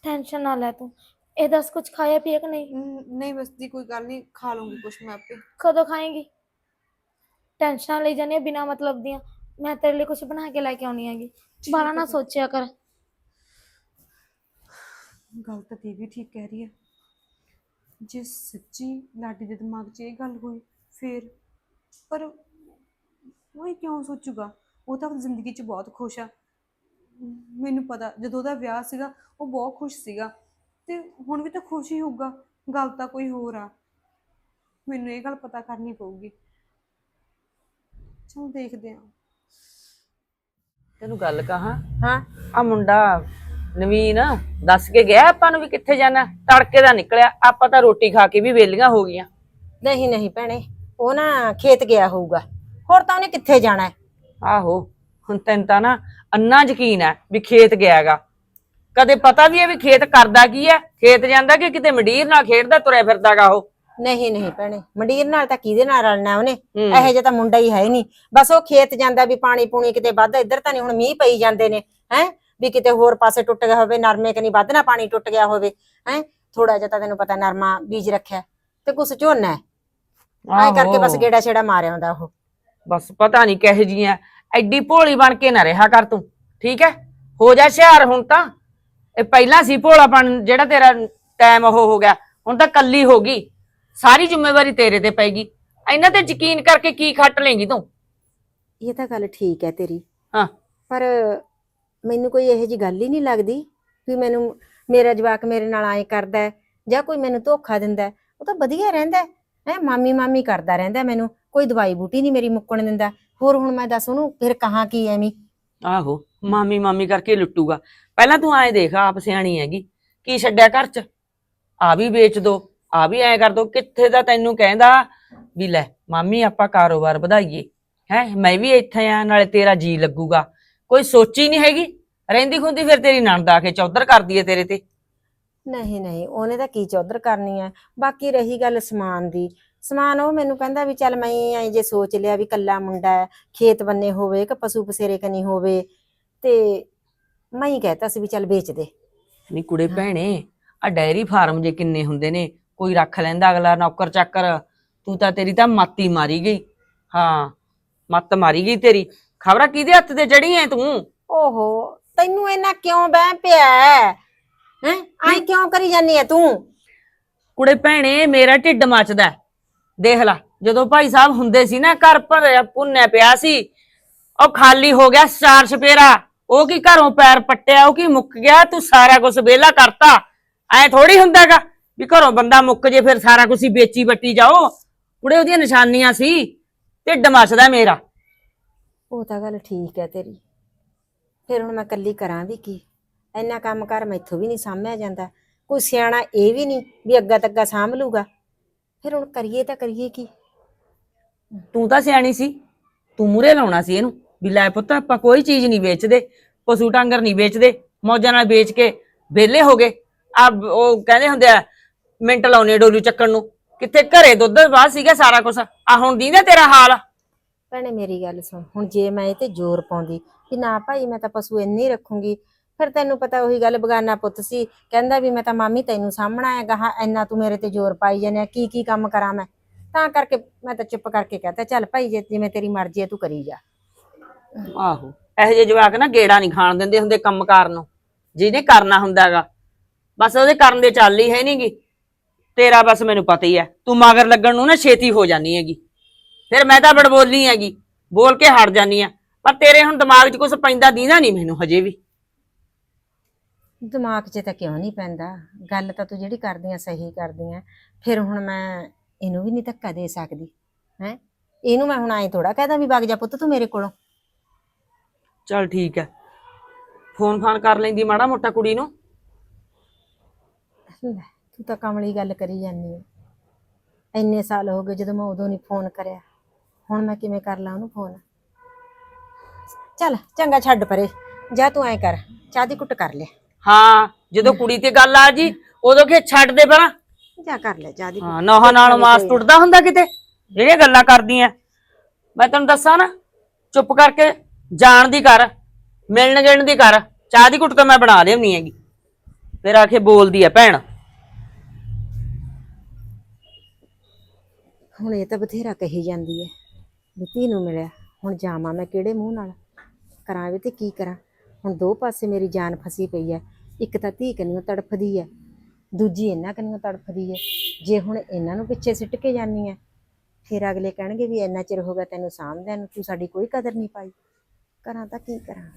ਟੈਨਸ਼ਨ ਨਾ ਲੈ ਤੂੰ। ਇਹ ਦੱਸ ਕੁਝ ਖਾਇਆ ਪੀਆ ਕਿ ਨਹੀਂ? ਨ- ਨਹੀਂ ਬਸ ਦੀ ਕੋਈ ਗੱਲ ਨਹੀਂ ਖਾ ਲੂੰਗੀ ਕੁਛ ਮੈਂ ਆਪੇ। ਕਦੋਂ ਖਾਏਂਗੀ? ਟੈਨਸ਼ਨਾਂ ਲਈ ਜਾਨੀ ਬਿਨਾ ਮਤਲਬ ਦੀਆਂ। ਮੈਂ ਤੇਰੇ ਲਈ ਕੁਝ ਬਣਾ ਕੇ ਲੈ ਕੇ ਆਉਣੀ ਹੈਗੀ। ਬਾਲਾ ਨਾ ਸੋਚਿਆ ਕਰ। ਗੱਲ ਤਾਂ ਦੀ ਵੀ ਠੀਕ ਕਹਿ ਰਹੀ ਹੈ ਜੇ ਸੱਚੀ ਲਾਡੀ ਦੇ ਦਿਮਾਗ 'ਚ ਇਹ ਗੱਲ ਹੋਈ ਫਿਰ ਪਰ ਉਹ ਇਹ ਕਿਉਂ ਸੋਚੂਗਾ? ਉਹ ਤਾਂ ਆਪਣੀ ਜ਼ਿੰਦਗੀ 'ਚ ਬਹੁਤ ਖੁਸ਼ ਆ। ਮੈਨੂੰ ਪਤਾ ਜਦੋਂ ਉਹਦਾ ਵਿਆਹ ਸੀਗਾ ਉਹ ਬਹੁਤ ਖੁਸ਼ ਸੀਗਾ। ਤੇ ਹੁਣ ਵੀ ਤਾਂ ਖੁਸ਼ ਹੀ ਹੋਊਗਾ ਗੱਲ ਤਾਂ ਕੋਈ ਹੋਰ ਆ। ਮੈਨੂੰ ਇਹ ਗੱਲ ਪਤਾ ਕਰਨੀ ਪਊਗੀ। ਚਲ ਦੇਖਦੇ ਆ ਤੈਨੂੰ ਗੱਲ ਕਹਾਂ? ਹਾਂ। ਆ ਮੁੰਡਾ ਨਵੀਨ ਦੱਸ ਕੇ ਗਿਆ ਆਪਾਂ ਨੂੰ ਵੀ ਕਿੱਥੇ ਜਾਣਾ? ਤੜਕੇ ਦਾ ਨਿਕਲਿਆ ਆਪਾਂ ਤਾਂ ਰੋਟੀ ਖਾ ਕੇ ਵੀ ਵੇਲੀਆਂ ਹੋ ਗਈਆਂ। ਨਹੀਂ ਨਹੀਂ ਭੈਣੇ ਉਹ ਨਾ ਖੇਤ ਗਿਆ ਹੋਊਗਾ। ਹੋਰ ਤਾਂ ਉਹਨੇ ਕਿੱਥੇ ਜਾਣਾ ਹੈ? ਆਹੋ ਹੁਣ ਤੈਨੂੰ ਤਾਂ ਨਾ ਅੰਨਾ ਯਕੀਨ ਹੈ ਵੀ ਖੇਤ ਗਿਆਗਾ। ਕਦੇ ਪਤਾ ਵੀ ਹੈ ਵੀ ਖੇਤ ਕਰਦਾ ਕੀ ਹੈ? ਖੇਤ ਜਾਂਦਾ ਕਿ ਕਿਤੇ ਮੰਡੀਰ ਨਾਲ ਖੇਡਦਾ ਤੁਰਿਆ ਫਿਰਦਾਗਾ ਉਹ? ਨਹੀਂ ਨਹੀਂ ਭੈਣੇ ਮੰਡੀਰ ਨਾਲ ਤਾਂ ਕਿਹਦੇ ਨਾਲ ਰਲਣਾ ਉਹਨੇ। ਇਹੋ ਜਿਹਾ ਤਾਂ ਮੁੰਡਾ ਹੀ ਹੈ ਨਹੀਂ। ਬਸ ਉਹ ਖੇਤ ਜਾਂਦਾ ਵੀ ਪਾਣੀ ਪੂਣੀ ਕਿਤੇ ਵੱਧ ਇੱਧਰ ਤਾਂ ਨਹੀਂ ਹੁਣ ਮੀਂਹ ਪਈ ਜਾਂਦੇ ਨੇ ਹੈ? ਵੀ ਕਿਤੇ ਹੋਰ ਪਾਸੇ ਟੁੱਟ ਗਿਆ ਹੋਵੇ ਨਰਮੇ ਕਨੀ ਵੱਧ ਨਾ ਪਾਣੀ ਟੁੱਟ ਗਿਆ ਹੋਵੇ ਹੈ? ਥੋੜਾ ਜਿਹਾ ਤਾਂ ਤੈਨੂੰ ਪਤਾ ਨਰਮਾ ਬੀਜ ਰੱਖਿਆ ਤੇ ਕੁਛ ਝੋਨਾ ਐ ਕਰਕੇ ਬਸ। ਗੇੜਾ ਛੇੜਾ ਮਾਰਿਆ ਹੁੰਦਾ ਉਹ। ਬਸ ਪਤਾ ਨਹੀਂ ਕਿਹੋ ਜੀਆਂ ਐਡੀ ਭੋਲੀ ਬਣ ਕੇ ਨਾ ਰਿਹਾ ਕਰ ਤੂੰ ਠੀਕ ਹੈ? ਹੋ ਜਾ ਹੁਸ਼ਿਆਰ ਹੁਣ ਤਾਂ। ਇਹ ਪਹਿਲਾਂ ਸੀ ਭੋਲਾਪਣ ਜਿਹੜਾ ਤੇਰਾ ਟਾਈਮ ਉਹ ਹੋ ਗਿਆ ਹੁਣ ਤਾਂ ਕੱਲੀ ਹੋ ਗਈ। ਸਾਰੀ ਜ਼ਿੰਮੇਵਾਰੀ ਤੇਰੇ ਤੇ ਪੈਗੀ ਇਹਨਾਂ ਤੇ ਯਕੀਨ ਕਰਕੇ ਕੀ ਖੱਟ ਲੇਂਗੀ ਤੂੰ? ਇਹ ਤਾਂ ਗੱਲ ਠੀਕ ਹੈ ਤੇਰੀ। ਹਾਂ। ਪਰ ਮੈਨੂੰ ਕੋਈ ਇਹੋ ਜੀ ਗੱਲ ਹੀ ਨਹੀਂ ਲੱਗਦੀ ਵੀ ਮੈਨੂੰ ਮੇਰਾ ਜਵਾਕ ਮੇਰੇ ਨਾਲ ਐਂ ਕਰਦਾ ਹੈ ਜਾਂ ਕੋਈ ਮੈਨੂੰ ਧੋਖਾ ਦਿੰਦਾ ਹੈ। ਉਹ ਤਾਂ ਵਧੀਆ ਰਹਿੰਦਾ ਹੈ। ਹੈਂ, ਮਾਮੀ ਮਾਮੀ ਕਰਦਾ ਰਹਿੰਦਾ ਹੈ ਮੈਨੂੰ। ਕੋਈ ਦਵਾਈ ਬੂਟੀ ਨਹੀਂ ਮੇਰੀ ਮੁੱਕਣ ਦਿੰਦਾ। ਹੋਰ ਹੁਣ ਮੈਂ ਦੱਸ ਉਹਨੂੰ ਫਿਰ ਕਹਾਂ ਕੀ ਐਵੇਂ? ਆਹੋ। ਮਾਮੀ ਮਾਮੀ ਕਰਕੇ ਲੁੱਟੂਗਾ। ਪਹਿਲਾਂ ਤੂੰ ਐਂ ਦੇਖ, ਆਪ ਸਿਆਣੀ ਹੈਗੀ। ਕੀ ਛੱਡਿਆ ਘਰ ਚ? ਆ ਵੀ ਵੇਚ ਦੋ, ਆ ਵੀ ਐਂ ਕਰ ਦੋ। ਕਿੱਥੇ ਦਾ ਤੈਨੂੰ ਕਹਿੰਦਾ? ਵੀ ਲੈ, ਮਾਮੀ ਆਪਾਂ ਕਾਰੋਬਾਰ ਵਧਾਈਏ। ਹੈ, ਮੈਂ ਵੀ ਇੱਥੇ ਆ, ਨਾਲੇ ਤੇਰਾ ਜੀ ਲੱਗੂਗਾ। ਕੋਈ ਸੋਚੀ ਨਹੀਂ ਹੈਗੀ? ਰਹਿੰਦੀ ਖੁੰਦੀ ਫਿਰ ਤੇਰੀ ਨਣਦ ਆ ਕੇ ਚੌਧਰ ਕਰਦੀ ਏ ਤੇਰੇ ਤੇ। ਨਹੀਂ ਨਹੀਂ, ਉਹਨੇ ਤਾਂ ਕੀ ਚੌਧਰ ਕਰਨੀ ਹੈ ਬਾਕੀ ਰਹੀ ਗੱਲ ਸਮਾਨ ਦੀ। ਸਮਾਨ ਉਹ ਮੈਨੂੰ ਕਹਿੰਦਾ ਵੀ ਚੱਲ ਮੈਂ ਐ ਜੇ ਸੋਚ ਲਿਆ ਵੀ ਕੱਲਾ ਮੁੰਡਾ ਹੈ, ਖੇਤ ਬੰਨੇ ਹੋਵੇ ਕਿ ਪਸ਼ੂ ਪਸੇਰੇ ਕਨੀ ਹੋਵੇ। ਤੇ ਮੈਂ ਹੀ ਕਹਿਤਾ ਸੀ ਵੀ ਚੱਲ ਵੇਚ ਦੇ। ਨਹੀਂ ਕੁੜੇ ਭੈਣੇ ਆ ਡੈਰੀ ਫਾਰਮ ਜੇ ਕਿੰਨੇ ਹੁੰਦੇ ਨੇ ਕੋਈ ਰੱਖ ਲੈਂਦਾ ਅਗਲਾ ਨੌਕਰ ਚਾਕਰ ਤੂੰ ਤਾਂ ਤੇਰੀ ਤਾਂ ਮਾਤੀ ਮਾਰੀ ਗਈ। ਹਾਂ ਮੱਤ ਮਾਰੀ ਗਈ ਤੇਰੀ। ਖਬਰਾਂ ਕਿਹਦੇ ਹੱਥ ਤੇ ਚੜੀ ਐ ਤੂੰ? ਓਹੋ ਤੈਨੂੰ ਇਹਨਾਂ ਕਿਉਂ ਬਹਿ ਪਿਆ ਹੈ? ਹੈਂ? ਐਂ ਕਿਉਂ ਕਰੀ ਜਾਨੀ ਹੈ ਤੂੰ? ਕੁੜੇ ਭੈਣੇ ਮੇਰਾ ਢਿੱਡ ਮੱਚਦਾ ਹੈ। ਦੇਖ ਲੈ ਜਦੋਂ ਭਾਈ ਸਾਹਿਬ ਹੁੰਦੇ ਸੀ ਨਾ ਘਰ ਭਰਿਆ ਪੁੰਨਿਆ ਪਿਆ ਸੀ ਉਹ ਖਾਲੀ ਹੋ ਗਿਆ ਚਾਰ ਛਪੇਰਾ। ਉਹ ਕੀ ਘਰੋਂ ਪੈਰ ਪੱਟਿਆ ਉਹ ਕੀ ਮੁੱਕ ਗਿਆ ਤੂੰ ਸਾਰਾ ਕੁਝ ਵਿਹਲਾ ਕਰਤਾ। ਐ ਥੋੜੀ ਹੁੰਦਾਗਾ ਵੀ ਘਰੋਂ ਬੰਦਾ ਮੁੱਕ ਜੇ ਫਿਰ ਸਾਰਾ ਕੁਝ ਹੀ ਵੇਚੀ ਬੱਟੀ ਜਾਓ। ਕੁੜੇ ਉਹਦੀਆਂ ਨਿਸ਼ਾਨੀਆਂ ਸੀ ਢਿੱਡ ਮੱਚਦਾ ਮੇਰਾ। ਉਹ ਤਾਂ ਗੱਲ ਠੀਕ ਹੈ ਤੇਰੀ। ਫਿਰ ਹੁਣ ਮੈਂ ਕੱਲੀ ਕਰਾਂ ਵੀ ਕੀ? ਇੰਨਾ ਕੰਮ ਕਰ ਮੈਥੋਂ ਵੀ ਨਹੀਂ ਸਾਂਭਿਆ ਜਾਂਦਾ। ਕੋਈ ਸਿਆਣਾ ਇਹ ਵੀ ਨਹੀਂ ਵੀ ਅੱਗਾ ਤੱਗਾ ਸਾਂਭ ਲੂਗਾ। ਫਿਰ ਹੁਣ ਕਰੀਏ ਤਾਂ ਕਰੀਏ ਕੀ? ਤੂੰ ਤਾਂ ਸਿਆਣੀ ਸੀ ਤੂੰ ਮੂਰੇ ਲਾਉਣਾ ਸੀ ਇਹਨੂੰ ਵੀ ਲੈ ਪੁੱਤ ਆਪਾਂ ਕੋਈ ਚੀਜ਼ ਨਹੀਂ ਵੇਚਦੇ। ਪਸ਼ੂ ਟਾਂਗਰ ਨਹੀਂ ਵੇਚਦੇ ਮੌਜਾਂ ਨਾਲ ਵੇਚ ਕੇ ਵਿਹਲੇ ਹੋ ਗਏ। ਆ ਉਹ ਕਹਿੰਦੇ ਹੁੰਦੇ ਆ ਮਿੰਟ ਲਾਉਣੇ ਡੋਲੂ ਚੱਕਣ ਨੂੰ। ਕਿੱਥੇ ਘਰੇ ਦੁੱਧ ਬਾਅਦ ਸੀਗਾ ਸਾਰਾ ਕੁਝ ਆ ਹੁਣ ਦੀਦਾ ਤੇਰਾ ਹਾਲ? ਭੈਣੇ ਮੇਰੀ ਗੱਲ ਸੁਣ ਹੁਣ ਜੇ ਮੈਂ ਇਹ ਤੇ ਜ਼ੋਰ ਪਾਉਂਦੀ ਕਿ ਨਾ ਭਾਈ ਮੈਂ ਤਾਂ ਪਸ਼ੂ ਇੰਨੇ ਹੀ ਰੱਖੂੰਗੀ ਫਿਰ ਤੈਨੂੰ ਪਤਾ ਉਹੀ ਗੱਲ ਬਗਾਨਾ ਪੁੱਤ ਸੀ। ਕਹਿੰਦਾ ਵੀ ਮੈਂ ਤਾਂ ਮਾਮੀ ਤੈਨੂੰ ਸਾਹਮਣਾ ਹੈ ਗਾਹਾਂ ਇੰਨਾ ਤੂੰ ਮੇਰੇ ਤੇ ਜ਼ੋਰ ਪਾਈ ਜਾਂਦੇ ਕੀ ਕੀ ਕੰਮ ਕਰਾਂ ਮੈਂ? ਤਾਂ ਕਰਕੇ ਮੈਂ ਤਾਂ ਚੁੱਪ ਕਰਕੇ ਕਹਤਾ ਚੱਲ ਭਾਈ ਜੇ ਜਿਵੇਂ ਤੇਰੀ ਮਰਜ਼ੀ ਹੈ ਤੂੰ ਕਰੀ ਜਾ। ਆਹੋ। ਇਹੋ ਜਿਹੇ ਜਵਾਕ ਨਾ ਗੇੜਾ ਨਹੀਂ ਖਾਣ ਦਿੰਦੇ ਹੁੰਦੇ ਕੰਮਕਾਰ ਨੂੰ, ਜਿਹਨੇ ਕਰਨਾ ਹੁੰਦਾਗਾ ਬਸ ਉਹਦੇ ਕਰਨ ਦੇ ਚੱਲ ਹੀ ਹੈ ਨਹੀਂਗੀ ਤੇਰਾ ਬਸ ਮੈਨੂੰ ਪਤਾ ਹੀ ਹੈ, ਤੂੰ ਮਗਰ ਲੱਗਣ ਨੂੰ ਨਾ ਛੇਤੀ ਹੋ ਜਾਨੀ ਹੈਗੀ। ਫਿਰ ਮੈਂ ਤਾਂ ਬੜਬੋਲੀ ਹੈਗੀ, ਬੋਲ ਕੇ ਹਟ ਜਾਨੀ ਆ ਪਰ ਤੇਰੇ ਹੁਣ ਦਿਮਾਗ 'ਚ ਕੁਝ ਪੈਂਦਾ ਦੀਨਾ ਨਹੀਂ ਮੈਨੂੰ ਹਜੇ ਵੀ। ਦਿਮਾਗ 'ਚ ਤਾਂ ਕਿਉਂ ਨਹੀਂ ਪੈਂਦਾ? ਗੱਲ ਤਾਂ ਤੂੰ ਜਿਹੜੀ ਕਰਦੀ ਆ, ਸਹੀ ਕਰਦੀ ਆ। ਫਿਰ ਹੁਣ ਮੈਂ ਇਹਨੂੰ ਵੀ ਨਹੀਂ ਧੱਕਾ ਦੇ ਸਕਦੀ, ਹੈ? ਇਹਨੂੰ ਮੈਂ ਹੁਣ ਐਂ ਥੋੜਾ ਕਹਦਾ ਵੀ, ਵਗ ਜਾ ਪੁੱਤ ਤੂੰ ਮੇਰੇ ਕੋਲੋਂ। ਚਲ ਠੀਕ ਹੈ ਫੋਨ ਫਾਨ ਕਰ ਲੈਂਦੀ ਮਾੜਾ ਮੋਟਾ ਕੁੜੀ ਨੂੰ। ਲੈ, ਤੂੰ ਤਾਂ ਕਮਲੀ ਗੱਲ ਕਰੀ ਜਾਂਦੀ ਹੈ ਇੰਨੇ ਸਾਲ ਹੋ ਗਏ ਜਦੋਂ ਮੈਂ ਉਦੋਂ ਨਹੀਂ ਫੋਨ ਕਰਿਆ। ਹੁਣ ਮੈਂ ਕਿਵੇਂ ਕਰ ਲਾਂ ਉਹਨੂੰ ਫੋਨ? ਚੱਲ ਚੰਗਾ ਛੱਡ ਪਰੇ। ਜਾ ਤੂੰ ਐਂ ਕਰ ਚਾਹ ਦੀ ਕੁੱਟ ਕਰ ਲਿਆ। ਹਾਂ ਜਦੋਂ ਕੁੜੀ ਤੇ ਗੱਲ ਆ ਜੀ ਉਦੋਂ ਕਿ ਛੱਡ ਦੇ ਪਰਾਂ ਜਾ ਕਰ ਲੈ ਜਾ ਦੀ ਹਾਂ ਨੋਹਾਂ ਨਾਲ ਮਾਸ ਟੁੱਟਦਾ ਹੁੰਦਾ ਕਿਤੇ। ਜਿਹੜੀਆਂ ਗੱਲਾਂ ਕਰਦੀਆਂ। ਮੈਂ ਤੈਨੂੰ ਦੱਸਾਂ ਨਾ ਚੁੱਪ ਕਰਕੇ ਜਾਣ ਦੀ ਕਰ, ਮਿਲਣ ਗਿਲਣ ਦੀ ਕਰ, ਚਾਹ ਦੀ ਘੁੱਟ ਤਾਂ ਮੈਂ ਬਣਾ ਲਿਆਉਣੀ ਹੈਗੀ। ਫਿਰ ਆਖੇ ਬੋਲਦੀ ਐ ਭੈਣ। ਹੁਣ ਇਹ ਤਾਂ ਬਥੇਰਾ ਕਹੀ ਜਾਂਦੀ ਹੈ ਵੀ ਧੀ ਨੂੰ ਮਿਲਿਆ, ਹੁਣ ਜਾਵਾਂ ਮੈਂ ਕਿਹੜੇ ਮੂੰਹ ਨਾਲ? ਕਰਾਂ ਵੀ ਤੇ ਕੀ ਕਰਾਂ? ਹੁਣ ਦੋ ਪਾਸੇ ਮੇਰੀ ਜਾਨ ਫਸੀ ਪਈ ਹੈ ਇੱਕ ਤਾਂ ਧੀ ਕਨੀਓ ਤੜਫਦੀ ਹੈ ਦੂਜੀ ਇਹਨਾਂ ਕਨੀਓ ਤੜਫਦੀ ਹੈ ਜੇ ਹੁਣ ਇਹਨਾਂ ਨੂੰ ਪਿੱਛੇ ਸਿੱਟ ਕੇ ਜਾਨੀ ਹੈ ਫਿਰ ਅਗਲੇ ਕਹਿਣਗੇ ਵੀ ਇੰਨਾ ਚਿਰ ਹੋ ਗਿਆ ਤੈਨੂੰ ਸਾਂਭਦਿਆਂ ਨੂੰ, ਤੂੰ ਸਾਡੀ ਕੋਈ ਕਦਰ ਨਹੀਂ ਪਾਈ। ਕਰਾਂ ਤਾਂ ਕੀ ਕਰਾਂ?